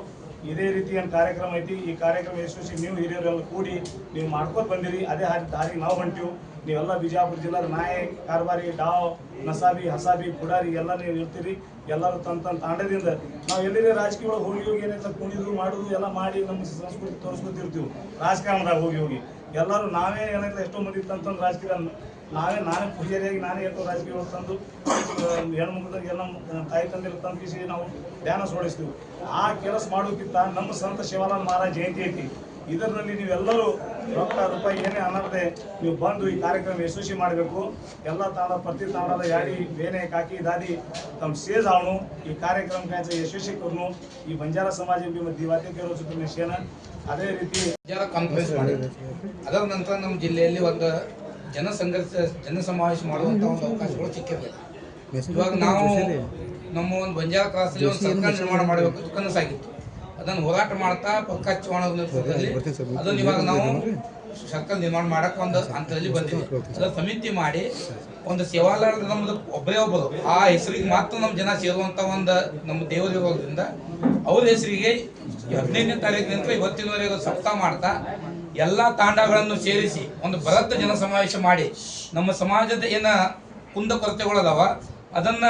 ಇದೇ ರೀತಿ ಏನು ಕಾರ್ಯಕ್ರಮ ಐತಿ. ಈ ಕಾರ್ಯಕ್ರಮ ಯಶಸ್ವಿ ನೀವು ಹಿರಿಯರೆಲ್ಲ ಕೂಡಿ ನೀವು ಮಾಡ್ಕೊತ ಬಂದಿರಿ. ಅದೇ ಹಾಗೆ ದಾರಿಗೆ ನಾವು ಹೊಂಟಿವು. ನೀವೆಲ್ಲ ಬಿಜಾಪುರ ಜಿಲ್ಲಾದ ನಾಯಿ ಕಾರ್ಬಾರಿ ಡಾವ್, ನಸಾಬಿ, ಹಸಾಬಿ, ಪುಡಾರಿ ಎಲ್ಲ ನೀವು ಇರ್ತೀರಿ. ಎಲ್ಲರೂ ತನ್ನ ತಾಂಡದಿಂದ ನಾವು ಎಲ್ಲಿದೆ ರಾಜಕೀಯ ಒಳಗೆ ಹೋಗಿ ಹೋಗಿ ಏನೈತೆ ಕುಣಿದು ಮಾಡೋದು ಎಲ್ಲ ಮಾಡಿ ನಮ್ಮ ಸಂಸ್ಕೃತಿ ತೋರಿಸ್ಕೊತಿರ್ತೀವಿ. ರಾಜಕಾರಣದಾಗ ಹೋಗಿ ಹೋಗಿ. ಎಲ್ಲರೂ ನಾವೇ ಏನೈತೆ ಎಷ್ಟೋ ಮಂದಿ ತಂತಂದು ರಾಜಕೀಯ ನಾವೇ ನಾನೇ ಪೂಜಾರಿಯಾಗಿ ನಾನೇ ಎಷ್ಟೋ ರಾಜಕೀಯ ಒಳಗೆ ತಂದು ಹೆಣ್ಮಕ್ಳಿಗೆ ಎಲ್ಲ ತಾಯಿ ತಂದಿರೋ ತಂಪಿಸಿ ನಾವು ಧ್ಯಾನ ಸೋಡಿಸ್ತೀವಿ. ಆ ಕೆಲಸ ಮಾಡೋಕ್ಕಿಂತ ನಮ್ಮ ಸಂತ ಶಿವಾನಂದ ಮಹಾರಾಜ್ ಜಯಂತಿ ಐತಿ. ಇದರಲ್ಲಿ ನೀವೆಲ್ಲರೂ ರೊಕ್ಕ, ರೂಪಾಯಿ ಏನೇ ಅನ್ನದೇ ನೀವು ಬಂದು ಈ ಕಾರ್ಯಕ್ರಮ ಯಶಸ್ವಿ ಮಾಡಬೇಕು. ಎಲ್ಲ ತಾಂಡ ಪ್ರತಿ ತಾಣದ ಯಾಡಿ, ಬೇನೆ, ಕಾಕಿ, ದಾದಿ ತಮ್ಮ ಸೇಜ್ ಅವನು ಈ ಕಾರ್ಯಕ್ರಮ ಕಾಯ್ಸ ಯಶಸ್ವಿ ಕೊರ್ನು ಈ ಬಂಜಾರ ಸಮಾಜ ದಿವಾತಿ ದಿವಾತೆ ಕೇಳೋ ಶೇನ ಅದೇ ರೀತಿ ಕಾನ್ಫರೆನ್ಸ್ ಮಾಡಿದ್ರು ಅದರ ನಂತರ ನಮ್ಮ ಜಿಲ್ಲೆಯಲ್ಲಿ ಒಂದು ಜನಸಂಘರ್ಷ ಜನ ಸಮಾವೇಶ ಮಾಡುವಂತ ಒಂದು ಅವಕಾಶಗಳು ಸಿಕ್ಕಿರಲಿಲ್ಲ ಇವಾಗ ನಾವು ನಮ್ಮ ಒಂದು ಬಂಜಾರ ಕ್ರಾಸಲ್ಲಿ ಒಂದು ಸರ್ಕಾರ ನಿರ್ಮಾಣ ಮಾಡಬೇಕು ಅಂತ ಕನಸಾಗಿತ್ತು. ಅದನ್ನು ಹೋರಾಟ ಮಾಡ್ತಾ ಪಕ್ಕ ಚುನಾವಣೆ ಅದನ್ನು ಇವಾಗ ನಾವು ಸರ್ಕಾರ ನಿರ್ಮಾಣ ಮಾಡಕ್ಕೆ ಒಂದು ಹಂತದಲ್ಲಿ ಬಂದಿದೆ ಅದರ ಸಮಿತಿ ಮಾಡಿ ಒಂದು ಸೇವಾಲಾರ ನಮ್ದು ಒಬ್ಬರೇ ಒಬ್ಬರು. ಆ ಹೆಸರಿಗೆ ಮಾತ್ರ ನಮ್ಮ ಜನ ಸೇರುವಂತ ಒಂದು ನಮ್ಮ ದೇವರಿರೋದ್ರಿಂದ ಅವ್ರ ಹೆಸರಿಗೆ ಹದಿನೈದನೇ ತಾರೀಕು ನಂತರ ಇವತ್ತಿನವರೆಗೂ ಸಪ್ತಾಹ ಮಾಡ್ತಾ ಎಲ್ಲ ತಾಂಡಗಳನ್ನು ಸೇರಿಸಿ ಒಂದು ಬೃಹತ್ ಜನ ಸಮಾವೇಶ ಮಾಡಿ ನಮ್ಮ ಸಮಾಜದ ಏನ ಕುಂದ ಕೊರತೆಗಳದಾವ ಅದನ್ನ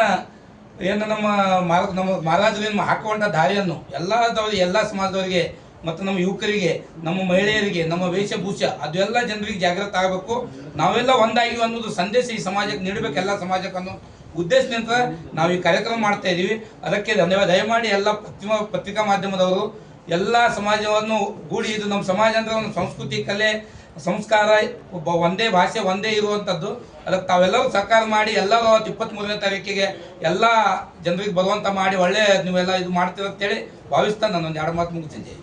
ಏನು ನಮ್ಮ ಮಾರ ನಮ್ಮ ಮಹಾರಾಜರು ಹಾಕುವಂಥ ದಾರಿಯನ್ನು ಎಲ್ಲ ಎಲ್ಲ ಸಮಾಜದವರಿಗೆ ಮತ್ತು ನಮ್ಮ ಯುವಕರಿಗೆ, ನಮ್ಮ ಮಹಿಳೆಯರಿಗೆ, ನಮ್ಮ ವೇಷಭೂಷ ಅದೆಲ್ಲ ಜನರಿಗೆ ಜಾಗೃತ ಆಗಬೇಕು. ನಾವೆಲ್ಲ ಒಂದಾಗಿ ಅನ್ನೋದು ಸಂದೇಶ ಈ ಸಮಾಜಕ್ಕೆ ನೀಡಬೇಕು, ಎಲ್ಲ ಸಮಾಜಕ್ಕನ್ನು ಉದ್ದೇಶದಿಂದ ನಾವು ಈ ಕಾರ್ಯಕ್ರಮ ಮಾಡ್ತಾ ಇದ್ದೀವಿ ಅದಕ್ಕೆ ಧನ್ಯವಾದ. ದಯಮಾಡಿ ಎಲ್ಲ ಪತ್ರಿಮಾ ಪತ್ರಿಕಾ ಮಾಧ್ಯಮದವರು, ಎಲ್ಲ ಸಮಾಜವನ್ನು ಗೂಡಿ ಇದು ನಮ್ಮ ಸಮಾಜ ಅಂದರೆ ಒಂದು ಸಂಸ್ಕೃತಿ, ಕಲೆ ಸಂಸ್ಕಾರ ಒಬ್ಬ ಒಂದೇ ಭಾಷೆ ಒಂದೇ ಇರುವಂಥದ್ದು ಅದಕ್ಕೆ ತಾವೆಲ್ಲರೂ ಸಹಕಾರ ಮಾಡಿ, ಎಲ್ಲರೂ ಅವತ್ತು ಇಪ್ಪತ್ತ್ಮೂರನೇ ತಾರೀಕಿಗೆ ಎಲ್ಲ ಜನರಿಗೆ ಬರುವಂಥ ಮಾಡಿ ಒಳ್ಳೆ ನೀವೆಲ್ಲ ಇದು ಮಾಡ್ತೀರಂತೇಳಿ ಭಾವಿಸ್ತಾ ನಾನು ಒಂದು ಎರಡು ಮಾತು ಮುಗಿಸಿದ್ದೆ.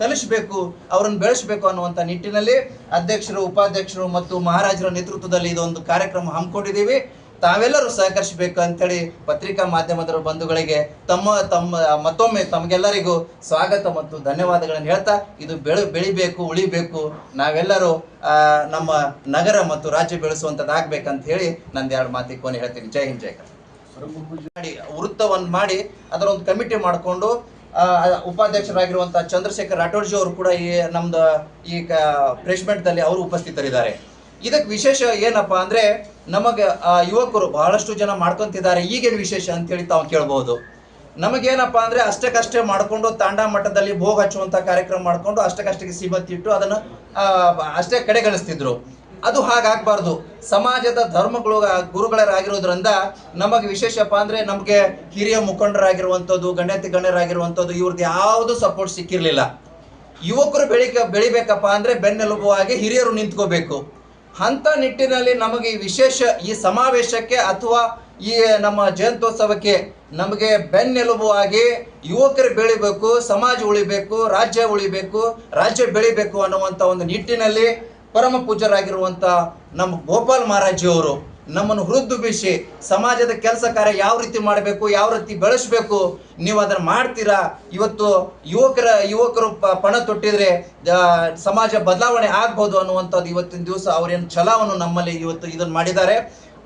ಕಲಿಸಬೇಕು, ಅವರನ್ನು ಬೆಳೆಸಬೇಕು ಅನ್ನುವಂಥ ನಿಟ್ಟಿನಲ್ಲಿ ಅಧ್ಯಕ್ಷರು, ಉಪಾಧ್ಯಕ್ಷರು ಮತ್ತು ಮಹಾರಾಜರ ನೇತೃತ್ವದಲ್ಲಿ ಇದೊಂದು ಕಾರ್ಯಕ್ರಮ ಹಮ್ಮಿಕೊಂಡಿದ್ದೀವಿ. ತಾವೆಲ್ಲರೂ ಸಹಕರಿಸಬೇಕು ಅಂತೇಳಿ ಪತ್ರಿಕಾ ಮಾಧ್ಯಮದ ಬಂಧುಗಳಿಗೆ ತಮ್ಮ ತಮ್ಮ, ಮತ್ತೊಮ್ಮೆ ತಮಗೆಲ್ಲರಿಗೂ ಸ್ವಾಗತ ಮತ್ತು ಧನ್ಯವಾದಗಳನ್ನು ಹೇಳ್ತಾ ಇದು ಬೆಳೆ, ಬೆಳಿಬೇಕು, ಉಳಿಬೇಕು. ನಾವೆಲ್ಲರೂ ನಮ್ಮ ನಗರ ಮತ್ತು ರಾಜ್ಯ ಬೆಳೆಸುವಂಥದ್ದಾಗಬೇಕಂತ ಹೇಳಿ ನಂದು ಎರಡು ಮಾತಿ ಕೊನೆ ಹೇಳ್ತೀನಿ. ಜೈ ಹಿಂದ್, ಜೈ. ಮಾಡಿ, ವೃತ್ತವನ್ನು ಮಾಡಿ ಅದರ ಒಂದು ಕಮಿಟಿ ಮಾಡಿಕೊಂಡು ಉಪಾಧ್ಯಕ್ಷರಾಗಿರುವಂಥ ಚಂದ್ರಶೇಖರ್ ರಾಠೋಡ್ಜಿ ಅವರು ಕೂಡ ಈ ನಮ್ದು ಈ ಪ್ರೆಸ್ಮೆಂಟ್ ದಲ್ಲಿ ಅವರು ಉಪಸ್ಥಿತರಿದ್ದಾರೆ. ಇದಕ್ಕೆ ವಿಶೇಷ ಏನಪ್ಪಾ ಅಂದ್ರೆ ನಮಗೆ ಯುವಕರು ಬಹಳಷ್ಟು ಜನ ಮಾಡ್ಕೊಂತಿದ್ದಾರೆ. ಈಗೇನು ವಿಶೇಷ ಅಂತೇಳಿ ತಾವು ಕೇಳ್ಬೋದು. ನಮಗೇನಪ್ಪಾ ಅಂದ್ರೆ ಅಷ್ಟಕ್ಕಷ್ಟೇ ಮಾಡ್ಕೊಂಡು ತಾಂಡ ಮಟ್ಟದಲ್ಲಿ ಭೋಗ ಹಚ್ಚುವಂತ ಕಾರ್ಯಕ್ರಮ ಮಾಡ್ಕೊಂಡು ಅಷ್ಟಕ್ಕಷ್ಟಕ್ಕೆ ಸೀಮತ್ತಿಟ್ಟು ಅದನ್ನ ಅಷ್ಟೇ ಕಡೆಗಣಿಸ್ತಿದ್ರು. ಅದು ಹಾಗಾಗಬಾರ್ದು. ಸಮಾಜದ ಧರ್ಮಗಳು ಗುರುಗಳರಾಗಿರೋದ್ರಿಂದ ನಮಗೆ ವಿಶೇಷಪ್ಪ ಅಂದ್ರೆ ನಮಗೆ ಹಿರಿಯ ಮುಖಂಡರಾಗಿರುವಂಥದ್ದು, ಗಣ್ಯತಿ ಗಣ್ಯರಾಗಿರುವಂಥದ್ದು ಇವ್ರದ್ದು ಯಾವುದು ಸಪೋರ್ಟ್ ಸಿಕ್ಕಿರಲಿಲ್ಲ. ಯುವಕರು ಬೆಳಿಕ, ಬೆಳಿಬೇಕಪ್ಪ ಅಂದ್ರೆ ಬೆನ್ನೆಲುಬುವಾಗಿ ಹಿರಿಯರು ನಿಂತ್ಕೋಬೇಕು. ಅಂತ ನಿಟ್ಟಿನಲ್ಲಿ ನಮಗೆ ಈ ವಿಶೇಷ ಈ ಸಮಾವೇಶಕ್ಕೆ ಅಥವಾ ಈ ನಮ್ಮ ಜಯಂತ್ಯೋತ್ಸವಕ್ಕೆ ನಮಗೆ ಬೆನ್ನೆಲುಬು ಆಗಿ ಯುವಕರು ಬೆಳಿಬೇಕು, ಸಮಾಜ ಉಳಿಬೇಕು, ರಾಜ್ಯ ಉಳಿಬೇಕು, ರಾಜ್ಯ ಬೆಳಿಬೇಕು ಅನ್ನುವಂಥ ಒಂದು ನಿಟ್ಟಿನಲ್ಲಿ ಪರಮ ಪೂಜ್ಯರಾಗಿರುವಂಥ ನಮ್ಮ ಗೋಪಾಲ್ ಮಹಾರಾಜಿ ಅವರು ನಮ್ಮನ್ನು ಹುರಿದು ಬಿಸಿ ಸಮಾಜದ ಕೆಲಸ ಕಾರ್ಯ ಯಾವ ರೀತಿ ಮಾಡಬೇಕು, ಯಾವ ರೀತಿ ಬೆಳೆಸಬೇಕು, ನೀವು ಅದನ್ನು ಮಾಡ್ತೀರಾ? ಇವತ್ತು ಯುವಕರ, ಯುವಕರು ಪಣ ತೊಟ್ಟಿದ್ರೆ ಸಮಾಜ ಬದಲಾವಣೆ ಆಗ್ಬೋದು ಅನ್ನುವಂಥದ್ದು ಇವತ್ತಿನ ದಿವಸ ಅವರೇನು ಛಲವನ್ನು ನಮ್ಮಲ್ಲಿ ಇವತ್ತು ಇದನ್ನು ಮಾಡಿದ್ದಾರೆ.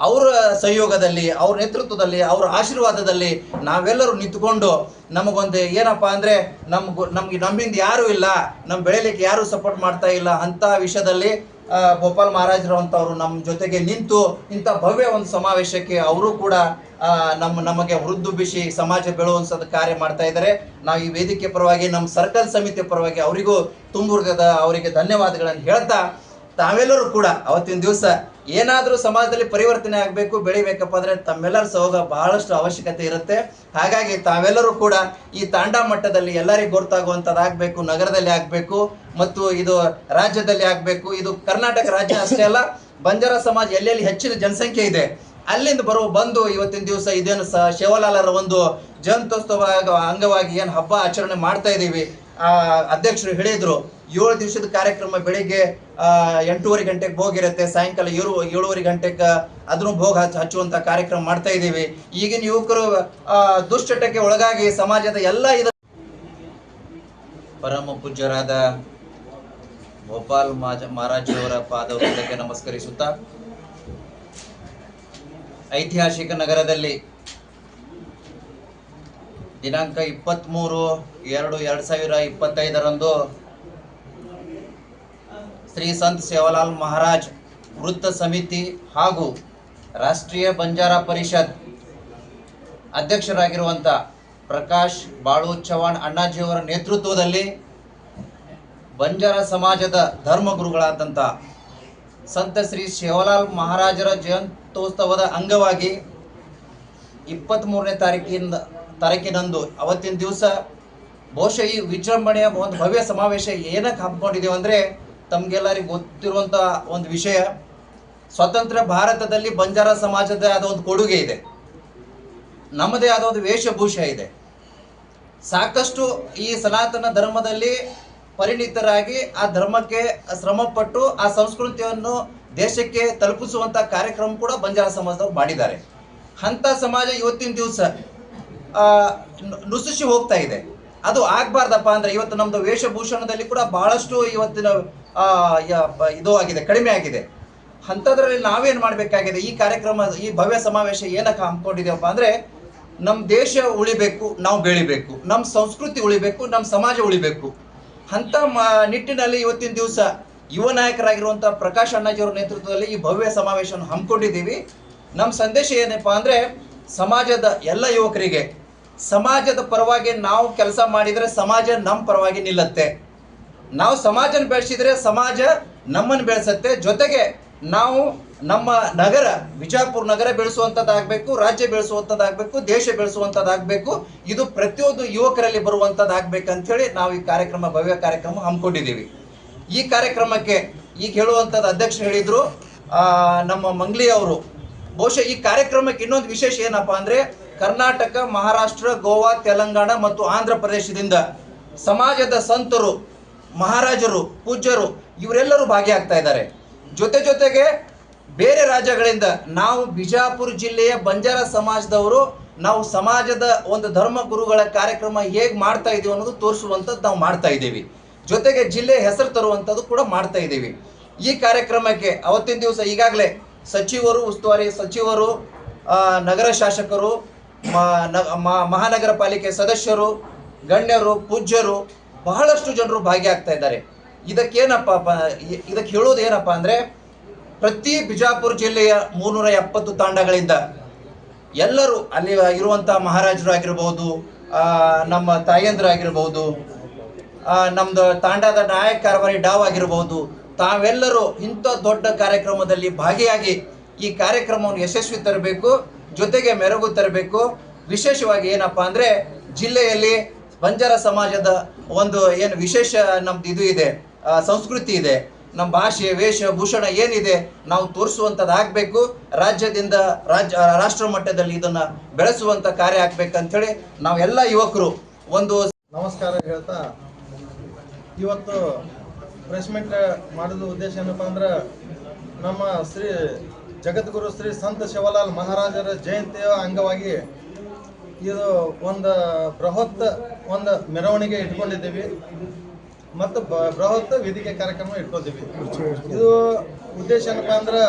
ಅವರ ಸಹಯೋಗದಲ್ಲಿ, ಅವ್ರ ನೇತೃತ್ವದಲ್ಲಿ, ಅವರ ಆಶೀರ್ವಾದದಲ್ಲಿ ನಾವೆಲ್ಲರೂ ನಿಂತ್ಕೊಂಡು ನಮಗೊಂದು ಏನಪ್ಪ ಅಂದರೆ, ನಮ್ಗೆ, ನಮಗೆ, ನಮ್ಮಿಂದ ಯಾರೂ ಇಲ್ಲ ನಮ್ಮ ಬೆಳೆಯಲಿಕ್ಕೆ ಯಾರೂ ಸಪೋರ್ಟ್ ಮಾಡ್ತಾ ಇಲ್ಲ ಅಂಥ ವಿಷಯದಲ್ಲಿ ಗೋಪಾಲ್ ಮಹಾರಾಜರಂತವರು ನಮ್ಮ ಜೊತೆಗೆ ನಿಂತು ಇಂಥ ಭವ್ಯ ಒಂದು ಸಮಾವೇಶಕ್ಕೆ ಅವರು ಕೂಡ ನಮ್ಮ, ನಮಗೆ ವೃದ್ದು ಬಿಸಿ ಸಮಾಜ ಬೆಳೆಯುವಂಥದ್ದು ಕಾರ್ಯ ಮಾಡ್ತಾ ಇದ್ದಾರೆ. ನಾವು ಈ ವೇದಿಕೆ ಪರವಾಗಿ, ನಮ್ಮ ಸರ್ಕಲ್ ಸಮಿತಿ ಪರವಾಗಿ ಅವರಿಗೂ ತುಂಬುರ್ಗದ ಅವರಿಗೆ ಧನ್ಯವಾದಗಳನ್ನು ಹೇಳ್ತಾ, ತಾವೆಲ್ಲರೂ ಕೂಡ ಅವತ್ತಿನ ದಿವಸ ಏನಾದರೂ ಸಮಾಜದಲ್ಲಿ ಪರಿವರ್ತನೆ ಆಗಬೇಕು, ಬೆಳಿಬೇಕಪ್ಪ ಅಂದ್ರೆ ತಮ್ಮೆಲ್ಲರ ಸಹೋಗ ಬಹಳಷ್ಟು ಅವಶ್ಯಕತೆ ಇರುತ್ತೆ. ಹಾಗಾಗಿ ತಾವೆಲ್ಲರೂ ಕೂಡ ಈ ತಾಂಡಾ ಮಟ್ಟದಲ್ಲಿ ಎಲ್ಲರಿಗೂ ಗೊತ್ತಾಗುವಂಥದ್ದಾಗಬೇಕು ನಗರದಲ್ಲಿ ಆಗಬೇಕು, ಮತ್ತು ಇದು ರಾಜ್ಯದಲ್ಲಿ ಆಗಬೇಕು, ಇದು ಕರ್ನಾಟಕ ರಾಜ್ಯ ಅಷ್ಟೇ ಅಲ್ಲ, ಬಂಜಾರ ಸಮಾಜ ಎಲ್ಲೆಲ್ಲಿ ಹೆಚ್ಚಿನ ಜನಸಂಖ್ಯೆ ಇದೆ, ಅಲ್ಲಿಂದ ಬರುವ ಬಂದು ಇವತ್ತಿನ ದಿವಸ ಇದೇನು ಸ ಶಿವಲಾಲರ ಒಂದು ಜಯಂತ್ಯೋತ್ಸವ ಅಂಗವಾಗಿ ಏನು ಹಬ್ಬ ಆಚರಣೆ ಮಾಡ್ತಾ ಇದ್ದೀವಿ ಅಧ್ಯಕ್ಷರು ಹೇಳಿದ್ರು. ಏಳು ದಿವಸದ ಕಾರ್ಯಕ್ರಮ ಬೆಳಿಗ್ಗೆ ಎಂಟೂವರೆ ಗಂಟೆಗೆ ಭೋಗ ಇರುತ್ತೆ. ಸಾಯಂಕಾಲ ಏಳು, ಏಳುವರೆ ಗಂಟೆಗೆ ಅದನ್ನು ಭೋಗ ಹಚ್ಚ, ಹಚ್ಚುವಂತ ಕಾರ್ಯಕ್ರಮ ಮಾಡ್ತಾ ಇದ್ದೀವಿ. ಈಗಿನ ಯುವಕರು ದುಶ್ಚಟಕ್ಕೆ ಒಳಗಾಗಿ ಸಮಾಜದ ಎಲ್ಲ ಇದ ಪರಮ ಪೂಜ್ಯರಾದ ಗೋಪಾಲ್ ಮಾಜ ಮಹಾರಾಜಿಯವರ ಪಾದವೃಂದಕ್ಕೆ ನಮಸ್ಕರಿಸುತ್ತ, ಐತಿಹಾಸಿಕ ನಗರದಲ್ಲಿ ದಿನಾಂಕ ಇಪ್ಪತ್ತ್ಮೂರು ಎರಡು ಎರಡು ಸಾವಿರ ಇಪ್ಪತ್ತೈದರಂದು ಶ್ರೀ ಸಂತ ಸೇವಾಲಾಲ್ ಮಹಾರಾಜ್ ವೃತ್ತ ಸಮಿತಿ ಹಾಗೂ ರಾಷ್ಟ್ರೀಯ ಬಂಜಾರ ಪರಿಷತ್ ಅಧ್ಯಕ್ಷರಾಗಿರುವಂಥ ಪ್ರಕಾಶ್ ಬಾಳು ಚವಾಣ್ ಅಣ್ಣಾಜಿಯವರ ನೇತೃತ್ವದಲ್ಲಿ ಬಂಜಾರ ಸಮಾಜದ ಧರ್ಮಗುರುಗಳಾದಂಥ ಸಂತ ಶ್ರೀ ಶಿವಲಾಲ್ ಮಹಾರಾಜರ ಜಯಂತ್ಯೋತ್ಸವದ ಅಂಗವಾಗಿ ಇಪ್ಪತ್ತ್ಮೂರನೇ ತಾರೀಕಿನ ತಾರೀಕಿನಂದು ಅವತ್ತಿನ ದಿವಸ ಬಹುಶಃ ಈ ವಿಜೃಂಭಣೆಯ ಒಂದು ಭವ್ಯ ಸಮಾವೇಶ ಏನಕ್ಕೆ ಹಮ್ಮಿಕೊಂಡಿದ್ದೇವೆ ಅಂದರೆ ತಮಗೆಲ್ಲರಿಗೂ ಗೊತ್ತಿರುವಂಥ ಒಂದು ವಿಷಯ, ಸ್ವತಂತ್ರ ಭಾರತದಲ್ಲಿ ಬಂಜಾರ ಸಮಾಜದ ಆದ ಒಂದು ಕೊಡುಗೆ ಇದೆ. ನಮ್ಮದೇ ಆದ ಒಂದು ವೇಷಭೂಷ ಇದೆ. ಸಾಕಷ್ಟು ಈ ಸನಾತನ ಧರ್ಮದಲ್ಲಿ ಪರಿಣಿತರಾಗಿ ಆ ಧರ್ಮಕ್ಕೆ ಶ್ರಮಪಟ್ಟು ಆ ಸಂಸ್ಕೃತಿಯನ್ನು ದೇಶಕ್ಕೆ ತಲುಪಿಸುವಂಥ ಕಾರ್ಯಕ್ರಮ ಕೂಡ ಬಂಜಾರ ಸಮಾಜದವ್ರು ಮಾಡಿದ್ದಾರೆ. ಅಂಥ ಸಮಾಜ ಇವತ್ತಿನ ದಿವಸ ನುಸುಸಿ ಹೋಗ್ತಾ ಇದೆ. ಅದು ಆಗ್ಬಾರ್ದಪ್ಪ ಅಂದ್ರೆ ಇವತ್ತು ನಮ್ದು ವೇಷಭೂಷಣದಲ್ಲಿ ಕೂಡ ಬಹಳಷ್ಟು ಇವತ್ತಿನ ಇದು ಆಗಿದೆ, ಕಡಿಮೆ ಆಗಿದೆ. ಅಂಥದ್ರಲ್ಲಿ ನಾವೇನು ಮಾಡಬೇಕಾಗಿದೆ? ಈ ಕಾರ್ಯಕ್ರಮ, ಈ ಭವ್ಯ ಸಮಾವೇಶ ಏನಕ್ಕೆ ಹಮ್ಮಿಕೊಂಡಿದೆಯಪ್ಪ ಅಂದ್ರೆ ನಮ್ಮ ದೇಶ ಉಳಿಬೇಕು, ನಾವು ಬೆಳಿಬೇಕು. ನಮ್ಮ ಸಂಸ್ಕೃತಿ ಉಳಿಬೇಕು ನಮ್ಮ ಸಮಾಜ ಉಳಿಬೇಕು. ಮ, ನಿಟ್ಟಿನಲ್ಲಿ ಇವತ್ತಿನ ದಿವಸ ಯುವ ನಾಯಕರಾಗಿರುವಂಥ ಪ್ರಕಾಶ್ ಅಣ್ಣಾಜಿಯವರ ನೇತೃತ್ವದಲ್ಲಿ ಈ ಭವ್ಯ ಸಮಾವೇಶವನ್ನು ಹಮ್ಮಿಕೊಂಡಿದ್ದೀವಿ. ನಮ್ಮ ಸಂದೇಶ ಏನಪ್ಪ ಅಂದರೆ, ಸಮಾಜದ ಎಲ್ಲ ಯುವಕರಿಗೆ, ಸಮಾಜದ ಪರವಾಗಿ ನಾವು ಕೆಲಸ ಮಾಡಿದರೆ ಸಮಾಜ ನಮ್ಮ ಪರವಾಗಿ ನಿಲ್ಲತ್ತೆ. ನಾವು ಸಮಾಜನ ಬೆಳೆಸಿದ್ರೆ ಸಮಾಜ ನಮ್ಮನ್ನು ಬೆಳೆಸತ್ತೆ. ಜೊತೆಗೆ ನಾವು ನಮ್ಮ ನಗರ ವಿಜಯಪುರ ನಗರ ಬೆಳೆಸುವಂಥದ್ದಾಗಬೇಕು ರಾಜ್ಯ ಬೆಳೆಸುವಂಥದ್ದಾಗಬೇಕು ದೇಶ ಬೆಳೆಸುವಂಥದ್ದಾಗಬೇಕು ಇದು ಪ್ರತಿಯೊಂದು ಯುವಕರಲ್ಲಿ ಬರುವಂಥದ್ದಾಗಬೇಕಂಥೇಳಿ ನಾವು ಈ ಕಾರ್ಯಕ್ರಮ, ಭವ್ಯ ಕಾರ್ಯಕ್ರಮ ಹಮ್ಮಿಕೊಂಡಿದ್ದೀವಿ. ಈ ಕಾರ್ಯಕ್ರಮಕ್ಕೆ ಈಗ ಹೇಳುವಂಥದ್ದು ಅಧ್ಯಕ್ಷರು ಹೇಳಿದರು ನಮ್ಮ ಮಂಗ್ಲಿ ಅವರು. ಬಹುಶಃ ಈ ಕಾರ್ಯಕ್ರಮಕ್ಕೆ ಇನ್ನೊಂದು ವಿಶೇಷ ಏನಪ್ಪ ಅಂದರೆ ಕರ್ನಾಟಕ, ಮಹಾರಾಷ್ಟ್ರ, ಗೋವಾ, ತೆಲಂಗಾಣ ಮತ್ತು ಆಂಧ್ರ ಪ್ರದೇಶದಿಂದ ಸಮಾಜದ ಸಂತರು ಮಹಾರಾಜರು, ಪೂಜ್ಯರು, ಇವರೆಲ್ಲರೂ ಭಾಗಿಯಾಗ್ತಾ ಇದ್ದಾರೆ. ಜೊತೆ ಜೊತೆಗೆ ಬೇರೆ ರಾಜ್ಯಗಳಿಂದ ನಾವು ಬಿಜಾಪುರ ಜಿಲ್ಲೆಯ ಬಂಜಾರ ಸಮಾಜದವರು, ನಾವು ಸಮಾಜದ ಒಂದು ಧರ್ಮ ಗುರುಗಳ ಕಾರ್ಯಕ್ರಮ ಹೇಗೆ ಮಾಡ್ತಾ ಇದೀವಿ ಅನ್ನೋದು ತೋರಿಸುವಂಥದ್ದು ನಾವು ಮಾಡ್ತಾ ಇದ್ದೀವಿ. ಜೊತೆಗೆ ಜಿಲ್ಲೆ ಹೆಸರು ತರುವಂಥದ್ದು ಕೂಡ ಮಾಡ್ತಾ ಇದ್ದೀವಿ. ಈ ಕಾರ್ಯಕ್ರಮಕ್ಕೆ ಅವತ್ತಿನ ದಿವಸ ಈಗಾಗಲೇ ಸಚಿವರು, ಉಸ್ತುವಾರಿ ಸಚಿವರು ನಗರ ಶಾಸಕರು ಮಹಾನಗರ ಪಾಲಿಕೆ ಸದಸ್ಯರು, ಗಣ್ಯರು, ಪೂಜ್ಯರು ಬಹಳಷ್ಟು ಜನರು ಭಾಗಿಯಾಗ್ತಾ ಇದ್ದಾರೆ. ಇದಕ್ಕೇನಪ್ಪ ಏನಪ್ಪಾ ಇದಕ್ಕೆ ಹೇಳೋದು ಏನಪ್ಪ ಅಂದರೆ, ಪ್ರತಿ ಬಿಜಾಪುರ ಜಿಲ್ಲೆಯ ಮೂರ್ನೂರ ಎಪ್ಪತ್ತು ತಾಂಡಗಳಿಂದ ಎಲ್ಲರೂ ಅಲ್ಲಿ ಇರುವಂಥ ಮಹಾರಾಜರು ಆಗಿರ್ಬೋದು ನಮ್ಮ ತಾಯಂದ್ರಾಗಿರ್ಬೋದು ನಮ್ದು ತಾಂಡದ ನಾಯಕ ಕಾರ್ಬಾರಿ ಡಾವ್ ಆಗಿರ್ಬೋದು, ತಾವೆಲ್ಲರೂ ಇಂಥ ದೊಡ್ಡ ಕಾರ್ಯಕ್ರಮದಲ್ಲಿ ಭಾಗಿಯಾಗಿ ಈ ಕಾರ್ಯಕ್ರಮವನ್ನು ಯಶಸ್ವಿ ತರಬೇಕು, ಜೊತೆಗೆ ಮೆರಗು ತರಬೇಕು. ವಿಶೇಷವಾಗಿ ಏನಪ್ಪ ಅಂದರೆ, ಜಿಲ್ಲೆಯಲ್ಲಿ ಬಂಜಾರ ಸಮಾಜದ ಒಂದು ಏನು ವಿಶೇಷ ನಮ್ದು ಇದು ಇದೆ ಸಂಸ್ಕೃತಿ ಇದೆ ನಮ್ಮ ಭಾಷೆ ವೇಷಭೂಷಣ ಏನಿದೆ ನಾವು ತೋರಿಸುವಂಥದ್ದಾಗಬೇಕು ರಾಜ್ಯದಿಂದ ರಾಜ್ಯ ರಾಷ್ಟ್ರ ಮಟ್ಟದಲ್ಲಿ ಇದನ್ನು ಬೆಳೆಸುವಂಥ ಕಾರ್ಯ ಆಗ್ಬೇಕಂತೇಳಿ ನಾವೆಲ್ಲ ಯುವಕರು ಒಂದು ನಮಸ್ಕಾರ ಹೇಳ್ತಾ, ಇವತ್ತು ಪ್ರೆಸ್ ಮೀಟ್ ಮಾಡೋದು ಉದ್ದೇಶ ಏನಪ್ಪ ಅಂದ್ರೆ ನಮ್ಮ ಶ್ರೀ ಜಗದ್ಗುರು ಶ್ರೀ ಸಂತ ಶಿವಲಾಲ್ ಮಹಾರಾಜರ ಜಯಂತಿಯ ಅಂಗವಾಗಿ ಇದು ಒಂದು ಬೃಹತ್ ಒಂದು ಮೆರವಣಿಗೆ ಇಟ್ಕೊಂಡಿದ್ದೀವಿ. ಮತ್ತು ಬೃಹತ್ ವೇದಿಕೆ ಕಾರ್ಯಕ್ರಮ ಇಟ್ಕೊತೀವಿ ಇದು ಉದ್ದೇಶ ಏನಪ್ಪ ಅಂದ್ರೆ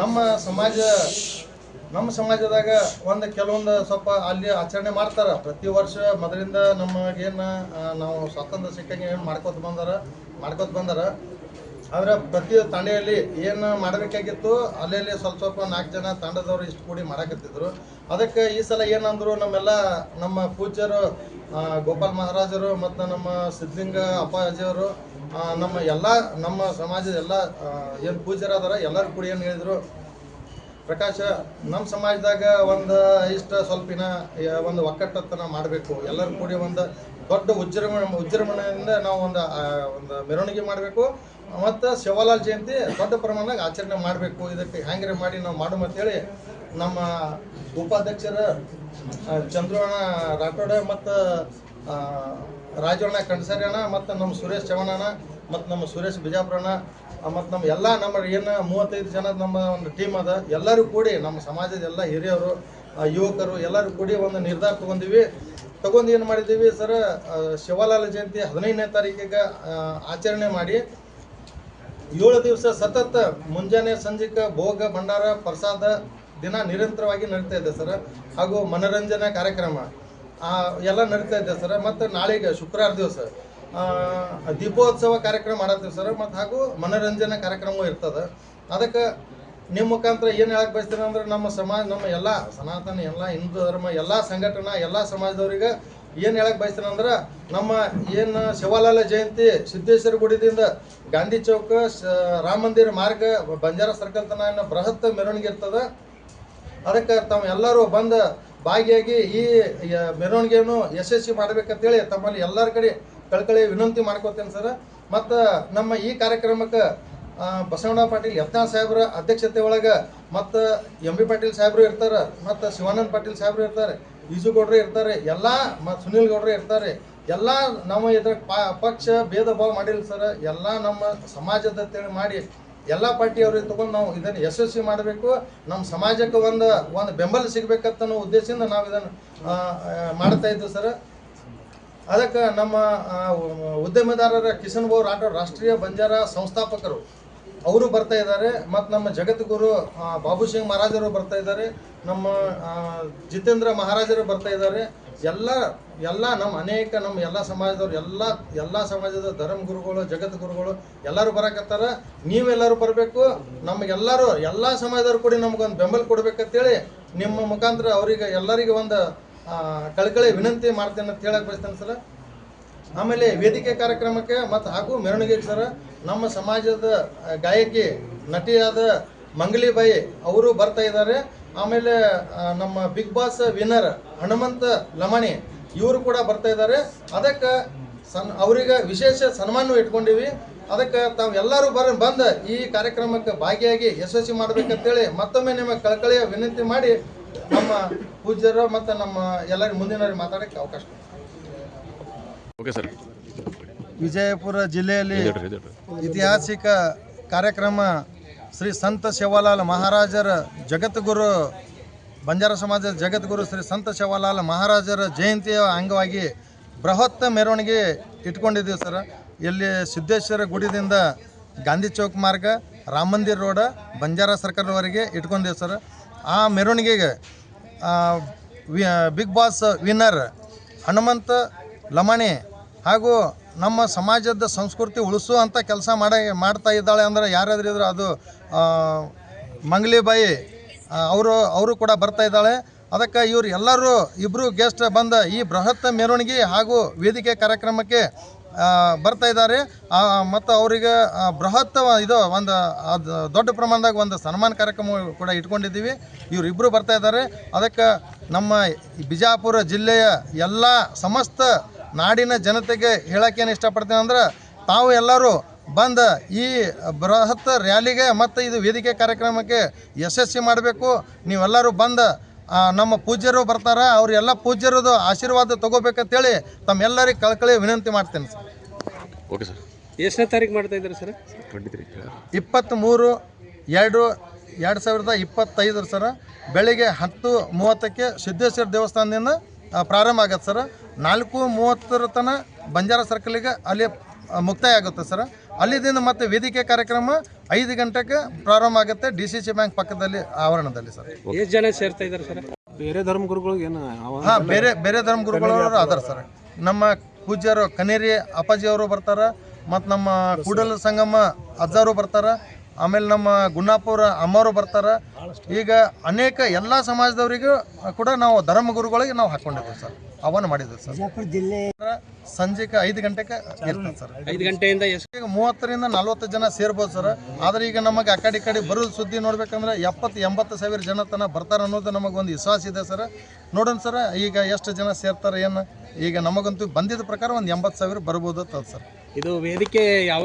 ನಮ್ಮ ಸಮಾಜ, ನಮ್ಮ ಸಮಾಜದಾಗ ಒಂದು ಕೆಲವೊಂದು ಸ್ವಲ್ಪ ಅಲ್ಲಿ ಆಚರಣೆ ಮಾಡ್ತಾರೆ. ಪ್ರತಿ ವರ್ಷ ಮೊದಲಿಂದ ನಮಗೇನು ನಾವು ಸ್ವಾತಂತ್ರ್ಯ ಸಿಕ್ಕಂಗೆ ಏನು ಮಾಡ್ಕೊತ ಬಂದಾರ ಮಾಡ್ಕೊತ ಬಂದಾರ. ಆದ್ರೆ ಪ್ರತಿ ತಂಡೆಯಲ್ಲಿ ಏನು ಮಾಡಬೇಕಾಗಿತ್ತು, ಅಲ್ಲಲ್ಲಿ ಸ್ವಲ್ಪ ಸ್ವಲ್ಪ ನಾಲ್ಕು ಜನ ತಂಡದವರು ಇಷ್ಟು ಕೂಡಿ ಮಾಡಕತ್ತಿದ್ರು. ಅದಕ್ಕೆ ಈ ಸಲ ಏನಂದ್ರು ನಮ್ಮೆಲ್ಲ ನಮ್ಮ ಪೂಜ್ಯರು ಗೋಪಾಲ್ ಮಹಾರಾಜರು ಮತ್ತು ನಮ್ಮ ಸಿದ್ಧಲಿಂಗ ಅಪ್ಪಾಜಿಯವರು ನಮ್ಮ ಎಲ್ಲ, ನಮ್ಮ ಸಮಾಜದ ಎಲ್ಲ ಏನು ಪೂಜ್ಯರಾದಾರ ಎಲ್ಲರೂ ಕೂಡಿ ಏನು ಹೇಳಿದ್ರು, ಪ್ರಕಾಶ ನಮ್ಮ ಸಮಾಜದಾಗ ಒಂದು ಇಷ್ಟ ಸ್ವಲ್ಪಿನ ಒಂದು ಒಕ್ಕಟ್ಟತನ ಮಾಡಬೇಕು. ಎಲ್ಲರೂ ಕೂಡಿ ಒಂದು ದೊಡ್ಡ ವಿಜೃಂಭಣೆ ವಿಜೃಂಭಣೆಯಿಂದ ನಾವು ಒಂದು ಒಂದು ಮೆರವಣಿಗೆ ಮಾಡಬೇಕು. ಮತ್ತು ಶಿವಲಾಲ್ ಜಯಂತಿ ದೊಡ್ಡ ಪ್ರಮಾಣದಾಗ ಆಚರಣೆ ಮಾಡಬೇಕು. ಇದಕ್ಕೆ ಹ್ಯಾಂಗ್ರೆ ಮಾಡಿ ನಾವು ಮಾಡು ಅಂತೇಳಿ ನಮ್ಮ ಉಪಾಧ್ಯಕ್ಷರ ಚಂದ್ರಣ್ಣ ರಾಠೋಡ ಮತ್ತು ರಾಜಣ್ಣ ಕಣಸರಿ ಅಣ್ಣ, ಮತ್ತು ನಮ್ಮ ಸುರೇಶ್ ಚವಣಣ್ಣ ಮತ್ತು ನಮ್ಮ ಸುರೇಶ್ ಬಿಜಾಪುರಣ್ಣ ಮತ್ತು ನಮ್ಮ ಎಲ್ಲ ನಮ್ಮ ಏನು ಮೂವತ್ತೈದು ಜನ ನಮ್ಮ ಒಂದು ಟೀಮ್ ಅದ. ಎಲ್ಲರೂ ಕೂಡಿ ನಮ್ಮ ಸಮಾಜದ ಎಲ್ಲ ಹಿರಿಯರು ಯುವಕರು ಎಲ್ಲರೂ ಕೂಡಿ ಒಂದು ನಿರ್ಧಾರ ತಗೊಂಡಿವಿ. ತಗೊಂಡು ಏನು ಮಾಡಿದ್ದೀವಿ ಸರ್ ಶಿವಲಾಲ ಜಯಂತಿ ಹದಿನೈದನೇ ತಾರೀಕಿಗೆ ಆಚರಣೆ ಮಾಡಿ ಏಳು ದಿವಸ ಸತತ ಮುಂಜಾನೆ ಸಂಜೆಗೆ ಭೋಗ, ಭಂಡಾರ, ಪ್ರಸಾದ ದಿನ ನಿರಂತರವಾಗಿ ನಡೀತಾ ಇದೆ ಸರ್, ಹಾಗೂ ಮನೋರಂಜನಾ ಕಾರ್ಯಕ್ರಮ ಎಲ್ಲ ನಡೀತಾ ಇದೆ ಸರ್, ಮತ್ತು ನಾಳೆಗೆ ಶುಕ್ರವಾರ ದಿವಸ ದೀಪೋತ್ಸವ ಕಾರ್ಯಕ್ರಮ ಮಾಡತ್ತೀವಿ ಸರ್, ಮತ್ತು ಹಾಗೂ ಮನೋರಂಜನಾ ಕಾರ್ಯಕ್ರಮವೂ ಇರ್ತದೆ. ಅದಕ್ಕೆ ನಿಮ್ಮ ಮುಖಾಂತರ ಏನು ಹೇಳಕ್ ಬಯಸ್ತೇನೆ ಅಂದ್ರೆ ನಮ್ಮ ಸಮಾಜ, ನಮ್ಮ ಎಲ್ಲ ಸನಾತನ, ಎಲ್ಲ ಹಿಂದೂ ಧರ್ಮ, ಎಲ್ಲ ಸಂಘಟನಾ, ಎಲ್ಲ ಸಮಾಜದವ್ರಿಗೆ ಏನು ಹೇಳಕ್ ಬಯಸ್ತೇನೆ ಅಂದ್ರೆ ನಮ್ಮ ಏನು ಶಿವಲಾಲ ಜಯಂತಿ ಸಿದ್ದೇಶ್ವರ ಗುಡಿದಿಂದ ಗಾಂಧಿ ಚೌಕ ರಾಮ ಮಂದಿರ ಮಾರ್ಗ, ಬಂಜಾರ ಸರ್ಕಲ್ ತನ ಬೃಹತ್ ಮೆರವಣಿಗೆ ಇರ್ತದೆ. ಅದಕ್ಕೆ ತಮ್ಮ ಎಲ್ಲರೂ ಬಂದು ಭಾಗಿಯಾಗಿ ಈ ಮೆರವಣಿಗೆಯನ್ನು ಯಶಸ್ವಿ ಮಾಡ್ಬೇಕಂತೇಳಿ ತಮ್ಮಲ್ಲಿ ಎಲ್ಲರ ಕಡೆ ಕಳ್ಕಳಿ ವಿನಂತಿ ಮಾಡ್ಕೋತೇನೆ ಸರ್. ಮತ್ತು ನಮ್ಮ ಈ ಕಾರ್ಯಕ್ರಮಕ್ಕೆ ಬಸವಣ್ಣ ಪಾಟೀಲ್, ಯತ್ನಾಳ್ ಸಾಹೇಬ್ರ ಅಧ್ಯಕ್ಷತೆ ಒಳಗೆ ಮತ್ತು ಎಂ ಬಿ ಪಾಟೀಲ್ ಸಾಹೇಬ್ರು ಇರ್ತಾರೆ, ಮತ್ತು ಶಿವಾನಂದ ಪಾಟೀಲ್ ಸಾಹೇಬ್ರು ಇರ್ತಾರೆ ಈಜುಗೌಡ್ರು ಇರ್ತಾರೆ, ಎಲ್ಲ ಮತ್ತು ಸುನೀಲ್ ಗೌಡ್ರು ಇರ್ತಾರೆ, ಎಲ್ಲ ನಮ್ಮ ಇದ್ರ ಪಕ್ಷ ಭೇದ ಭಾವ ಮಾಡಿಲ್ಲ ಸರ್, ಎಲ್ಲ ನಮ್ಮ ಸಮಾಜದ ಅಂತೇಳಿ ಮಾಡಿ ಎಲ್ಲ ಪಾರ್ಟಿಯವ್ರಿಗೆ ತಗೊಂಡು ನಾವು ಇದನ್ನು ಯಶಸ್ವಿ ಮಾಡಬೇಕು ನಮ್ಮ ಸಮಾಜಕ್ಕೆ ಒಂದು ಒಂದು ಬೆಂಬಲ ಸಿಗ್ಬೇಕಂತ ಅನ್ನೋ ಉದ್ದೇಶದಿಂದ ನಾವು ಇದನ್ನು ಮಾಡ್ತಾ ಇದ್ದೀವಿ ಸರ್. ಅದಕ್ಕೆ ನಮ್ಮ ಉದ್ಯಮದಾರರ ಉದ್ಯಮಿದಾರರ ಕಿಶನ್ ಬೋರ್ ರಾಠೋಡ್, ರಾಷ್ಟ್ರೀಯ ಬಂಜಾರ ಸಂಸ್ಥಾಪಕರು ಅವರು ಬರ್ತಾ ಇದ್ದಾರೆ, ಮತ್ತು ನಮ್ಮ ಜಗದ್ಗುರು ಬಾಬು ಸಿಂಗ್ ಮಹಾರಾಜರು ಬರ್ತಾ ಇದ್ದಾರೆ, ನಮ್ಮ ಜಿತೇಂದ್ರ ಮಹಾರಾಜರು ಬರ್ತಾ ಇದ್ದಾರೆ. ಎಲ್ಲ ಎಲ್ಲ ನಮ್ಮ ಅನೇಕ ನಮ್ಮ ಎಲ್ಲ ಸಮಾಜದವ್ರು, ಎಲ್ಲ ಎಲ್ಲ ಸಮಾಜದ ಧರ್ಮಗುರುಗಳು ಜಗದ್ಗುರುಗಳು ಎಲ್ಲರೂ ಬರಕತ್ತಾರ. ನೀವೆಲ್ಲರೂ ಬರಬೇಕು. ನಮಗೆಲ್ಲರೂ, ಎಲ್ಲ ಸಮಾಜದವ್ರು ಕೂಡ ನಮಗೊಂದು ಬೆಂಬಲ ಕೊಡ್ಬೇಕಂತೇಳಿ ನಿಮ್ಮ ಮುಖಾಂತರ ಅವರಿಗೆ ಎಲ್ಲರಿಗೆ ಒಂದು ಕಳಕಳಿ ವಿನಂತಿ ಮಾಡ್ತೇನೆ ಅಂತ ಹೇಳಕ್ ಬಯಸ್ತೇನೆ ಸರ್. ಆಮೇಲೆ ವೇದಿಕೆ ಕಾರ್ಯಕ್ರಮಕ್ಕೆ ಮತ್ತು ಹಾಗೂ ಮೆರವಣಿಗೆಗೆ ಸರ್ ನಮ್ಮ ಸಮಾಜದ ಗಾಯಕಿ ನಟಿಯಾದ ಮಂಗಲಿಬಾಯಿ ಅವರು ಬರ್ತಾ ಇದ್ದಾರೆ. ಆಮೇಲೆ ನಮ್ಮ Big Boss winner Hanumantha Lamani ಇವರು ಕೂಡ ಬರ್ತಾ ಇದ್ದಾರೆ. ಅದಕ್ಕೆ ಸನ್, ಅವರಿಗೆ ವಿಶೇಷ ಸನ್ಮಾನ ಇಟ್ಕೊಂಡಿವಿ. ಅದಕ್ಕೆ ತಾವು ಎಲ್ಲರೂ ಬರ, ಬಂದು ಈ ಕಾರ್ಯಕ್ರಮಕ್ಕೆ ಭಾಗಿಯಾಗಿ ಯಶಸ್ವಿ ಮಾಡಬೇಕಂತೇಳಿ ಮತ್ತೊಮ್ಮೆ ನಿಮಗೆ ಕಳಕಳಿಯ ವಿನಂತಿ ಮಾಡಿ ನಮ್ಮ ಪೂಜ್ಯರು ಮತ್ತು ನಮ್ಮ ಎಲ್ಲರಿಗೂ ಮುಂದಿನವ್ರಿಗೆ ಮಾತಾಡೋಕ್ಕೆ ಅವಕಾಶ. Okay sir. ವಿಜಯಪುರ ಜಿಲ್ಲೆಯಲ್ಲಿ ಐತಿಹಾಸಿಕ ಕಾರ್ಯಕ್ರಮ ಶ್ರೀ ಸಂತ ಶಿವಲಾಲ್ ಮಹಾರಾಜರ ಜಗದ್ಗುರು ಬಂಜಾರ ಸಮಾಜದ ಜಗದ್ಗುರು ಶ್ರೀ ಸಂತ ಶಿವಲಾಲ್ ಮಹಾರಾಜರ ಜಯಂತಿಯ ಅಂಗವಾಗಿ ಬೃಹತ್ ಮೆರವಣಿಗೆ ಇಟ್ಕೊಂಡಿದ್ದೀವಿ ಸರ್. ಇಲ್ಲಿ ಸಿದ್ದೇಶ್ವರ ಗುಡಿದಿಂದ ಗಾಂಧಿ ಚೌಕ್ ಮಾರ್ಗ ರಾಮ ಮಂದಿರ್ ರೋಡ ಬಂಜಾರ ಸರ್ಕಲ್ವರೆಗೆ ಇಟ್ಕೊಂಡಿದ್ದೀವಿ ಸರ್. ಆ ಮೆರವಣಿಗೆಗೆ Big Boss winner Hanumantha Lamani ಹಾಗೂ ನಮ್ಮ ಸಮಾಜದ ಸಂಸ್ಕೃತಿ ಉಳಿಸುವಂಥ ಕೆಲಸ ಮಾಡ, ಮಾಡ್ತಾ ಇದ್ದಾಳೆ ಅಂದರೆ ಯಾರಾದ್ರೂ ಇದ್ರೆ ಅದು ಮಂಗ್ಲಿಬಾಯಿ ಅವರು ಅವರು ಕೂಡ ಬರ್ತಾ ಇದ್ದಾಳೆ. ಅದಕ್ಕೆ ಇವ್ರು ಎಲ್ಲರೂ ಇಬ್ಬರು ಗೆಸ್ಟ್ ಬಂದ ಈ ಬೃಹತ್ ಮೆರವಣಿಗೆ ಹಾಗೂ ವೇದಿಕೆ ಕಾರ್ಯಕ್ರಮಕ್ಕೆ ಬರ್ತಾ ಇದ್ದಾರೆ. ಮತ್ತು ಅವರಿಗೆ ಬೃಹತ್ ಇದು ಒಂದು ದೊಡ್ಡ ಪ್ರಮಾಣದಾಗ ಒಂದು ಸನ್ಮಾನ ಕಾರ್ಯಕ್ರಮ ಕೂಡ ಇಟ್ಕೊಂಡಿದ್ದೀವಿ. ಇವರಿಬ್ಬರು ಬರ್ತಾ ಇದ್ದಾರೆ. ಅದಕ್ಕೆ ನಮ್ಮ ಬಿಜಾಪುರ ಜಿಲ್ಲೆಯ ಎಲ್ಲ ಸಮಸ್ತ ನಾಡಿನ ಜನತೆಗೆ ಹೇಳೋಕ್ಕೇನು ಇಷ್ಟಪಡ್ತೀನಿ ಅಂದ್ರೆ ತಾವು ಎಲ್ಲರೂ ಬಂದ ಈ ಬೃಹತ್ ರ್ಯಾಲಿಗೆ ಮತ್ತು ಇದು ವೇದಿಕೆ ಕಾರ್ಯಕ್ರಮಕ್ಕೆ ಯಶಸ್ವಿ ಮಾಡಬೇಕು. ನೀವೆಲ್ಲರೂ ಬಂದ ನಮ್ಮ ಪೂಜ್ಯರು ಬರ್ತಾರೆ. ಅವರೆಲ್ಲ ಎಲ್ಲ ಪೂಜ್ಯರದು ಆಶೀರ್ವಾದ ತಗೋಬೇಕಂತೇಳಿ ತಮ್ಮೆಲ್ಲರಿಗೆ ಕಳ್ಕಳಿ ವಿನಂತಿ ಮಾಡ್ತೇನೆ ಸರ್. Okay sir. ಎಷ್ಟನೇ ತಾರೀಕು ಮಾಡ್ತಾ ಇದ್ದಾರೆ ಸರ್? ಇಪ್ಪತ್ತ್ ಮೂರು ಇಪ್ಪತ್ತ್ಮೂರು ಎರಡು ಎರಡು ಸಾವಿರದ ಇಪ್ಪತ್ತೈದರ ಸರ. ಬೆಳಿಗ್ಗೆ ಹತ್ತು ಮೂವತ್ತಕ್ಕೆ ಸಿದ್ದೇಶ್ವರ ದೇವಸ್ಥಾನದಿಂದ ಪ್ರಾರಂಭ ಆಗತ್ತೆ ಸರ್. ನಾಲ್ಕು ಮೂವತ್ತರ ತನಕ ಬಂಜಾರ ಸರ್ಕಲಿಗೆ ಅಲ್ಲಿ ಮುಕ್ತಾಯ ಆಗುತ್ತೆ ಸರ್. ಅಲ್ಲಿದಿಂದ ಮತ್ತೆ ವೇದಿಕೆ ಕಾರ್ಯಕ್ರಮ ಐದು ಗಂಟೆಗೆ ಪ್ರಾರಂಭ ಆಗುತ್ತೆ ಡಿ ಸಿ ಸಿ ಬ್ಯಾಂಕ್ ಪಕ್ಕದಲ್ಲಿ ಆವರಣದಲ್ಲಿ ಸರ್. ಎಷ್ಟು ಜನ ಸೇರ್ತಾ ಇದ್ದಾರೆ ಸರ್? ಬೇರೆ ಧರ್ಮಗುರುಗಳಿಗೆ ಏನು ಹಾ ಬೇರೆ ಬೇರೆ ಧರ್ಮ ಗುರುಗಳವರು ಅದಾರ ಸರ್. ನಮ್ಮ ಪೂಜ್ಯರು ಕನೇರಿ ಅಪ್ಪಾಜಿ ಅವರು ಬರ್ತಾರ ಮತ್ತು ನಮ್ಮ ಕೂಡಲ ಸಂಗಮ ಅಜ್ಜಾರು ಬರ್ತಾರ ಆಮೇಲೆ ನಮ್ಮ ಗುನ್ನಾಪುರ ಅಮ್ಮವರು ಬರ್ತಾರೆ. ಈಗ ಅನೇಕ ಎಲ್ಲ ಸಮಾಜದವರಿಗೂ ಕೂಡ ನಾವು ಧರ್ಮಗುರುಗಳಿಗೆ ನಾವು ಹಾಕೊಂಡಿದ್ದೀವಿ ಸರ್. ಅವನ್ನ ಮಾಡಿದ್ದೀವಿ ಸರ್. ಜಿಲ್ಲೆ ಸಂಜೆಗೆ ಐದು ಗಂಟೆಗೆ ಇರ್ತದೆ ಸರ್. ಐದು ಗಂಟೆಯಿಂದ ಎಷ್ಟು? ಈಗ ಮೂವತ್ತರಿಂದ ನಲ್ವತ್ತು ಜನ ಸೇರ್ಬೋದು ಸರ್. ಆದ್ರೆ ಈಗ ನಮಗೆ ಆ ಕಡೆ ಈ ಕಡೆ ಬರೋದು ಸುದ್ದಿ ನೋಡ್ಬೇಕಂದ್ರೆ ಎಪ್ಪತ್ತು ಎಂಬತ್ತು ಸಾವಿರ ಜನ ತನಕ ಬರ್ತಾರೆ ಅನ್ನೋದು ನಮಗೊಂದು ವಿಶ್ವಾಸ ಇದೆ ಸರ್. ನೋಡೋಣ ಸರ್ ಈಗ ಎಷ್ಟು ಜನ ಸೇರ್ತಾರೆ ಏನು? ಈಗ ನಮಗಂತೂ ಬಂದಿದ್ದ ಪ್ರಕಾರ ಒಂದು ಎಂಬತ್ತು ಸಾವಿರ ಬರ್ಬೋದು ಅಂತ ಸರ್. ಇದು ವೇದಿಕೆ ಯಾವ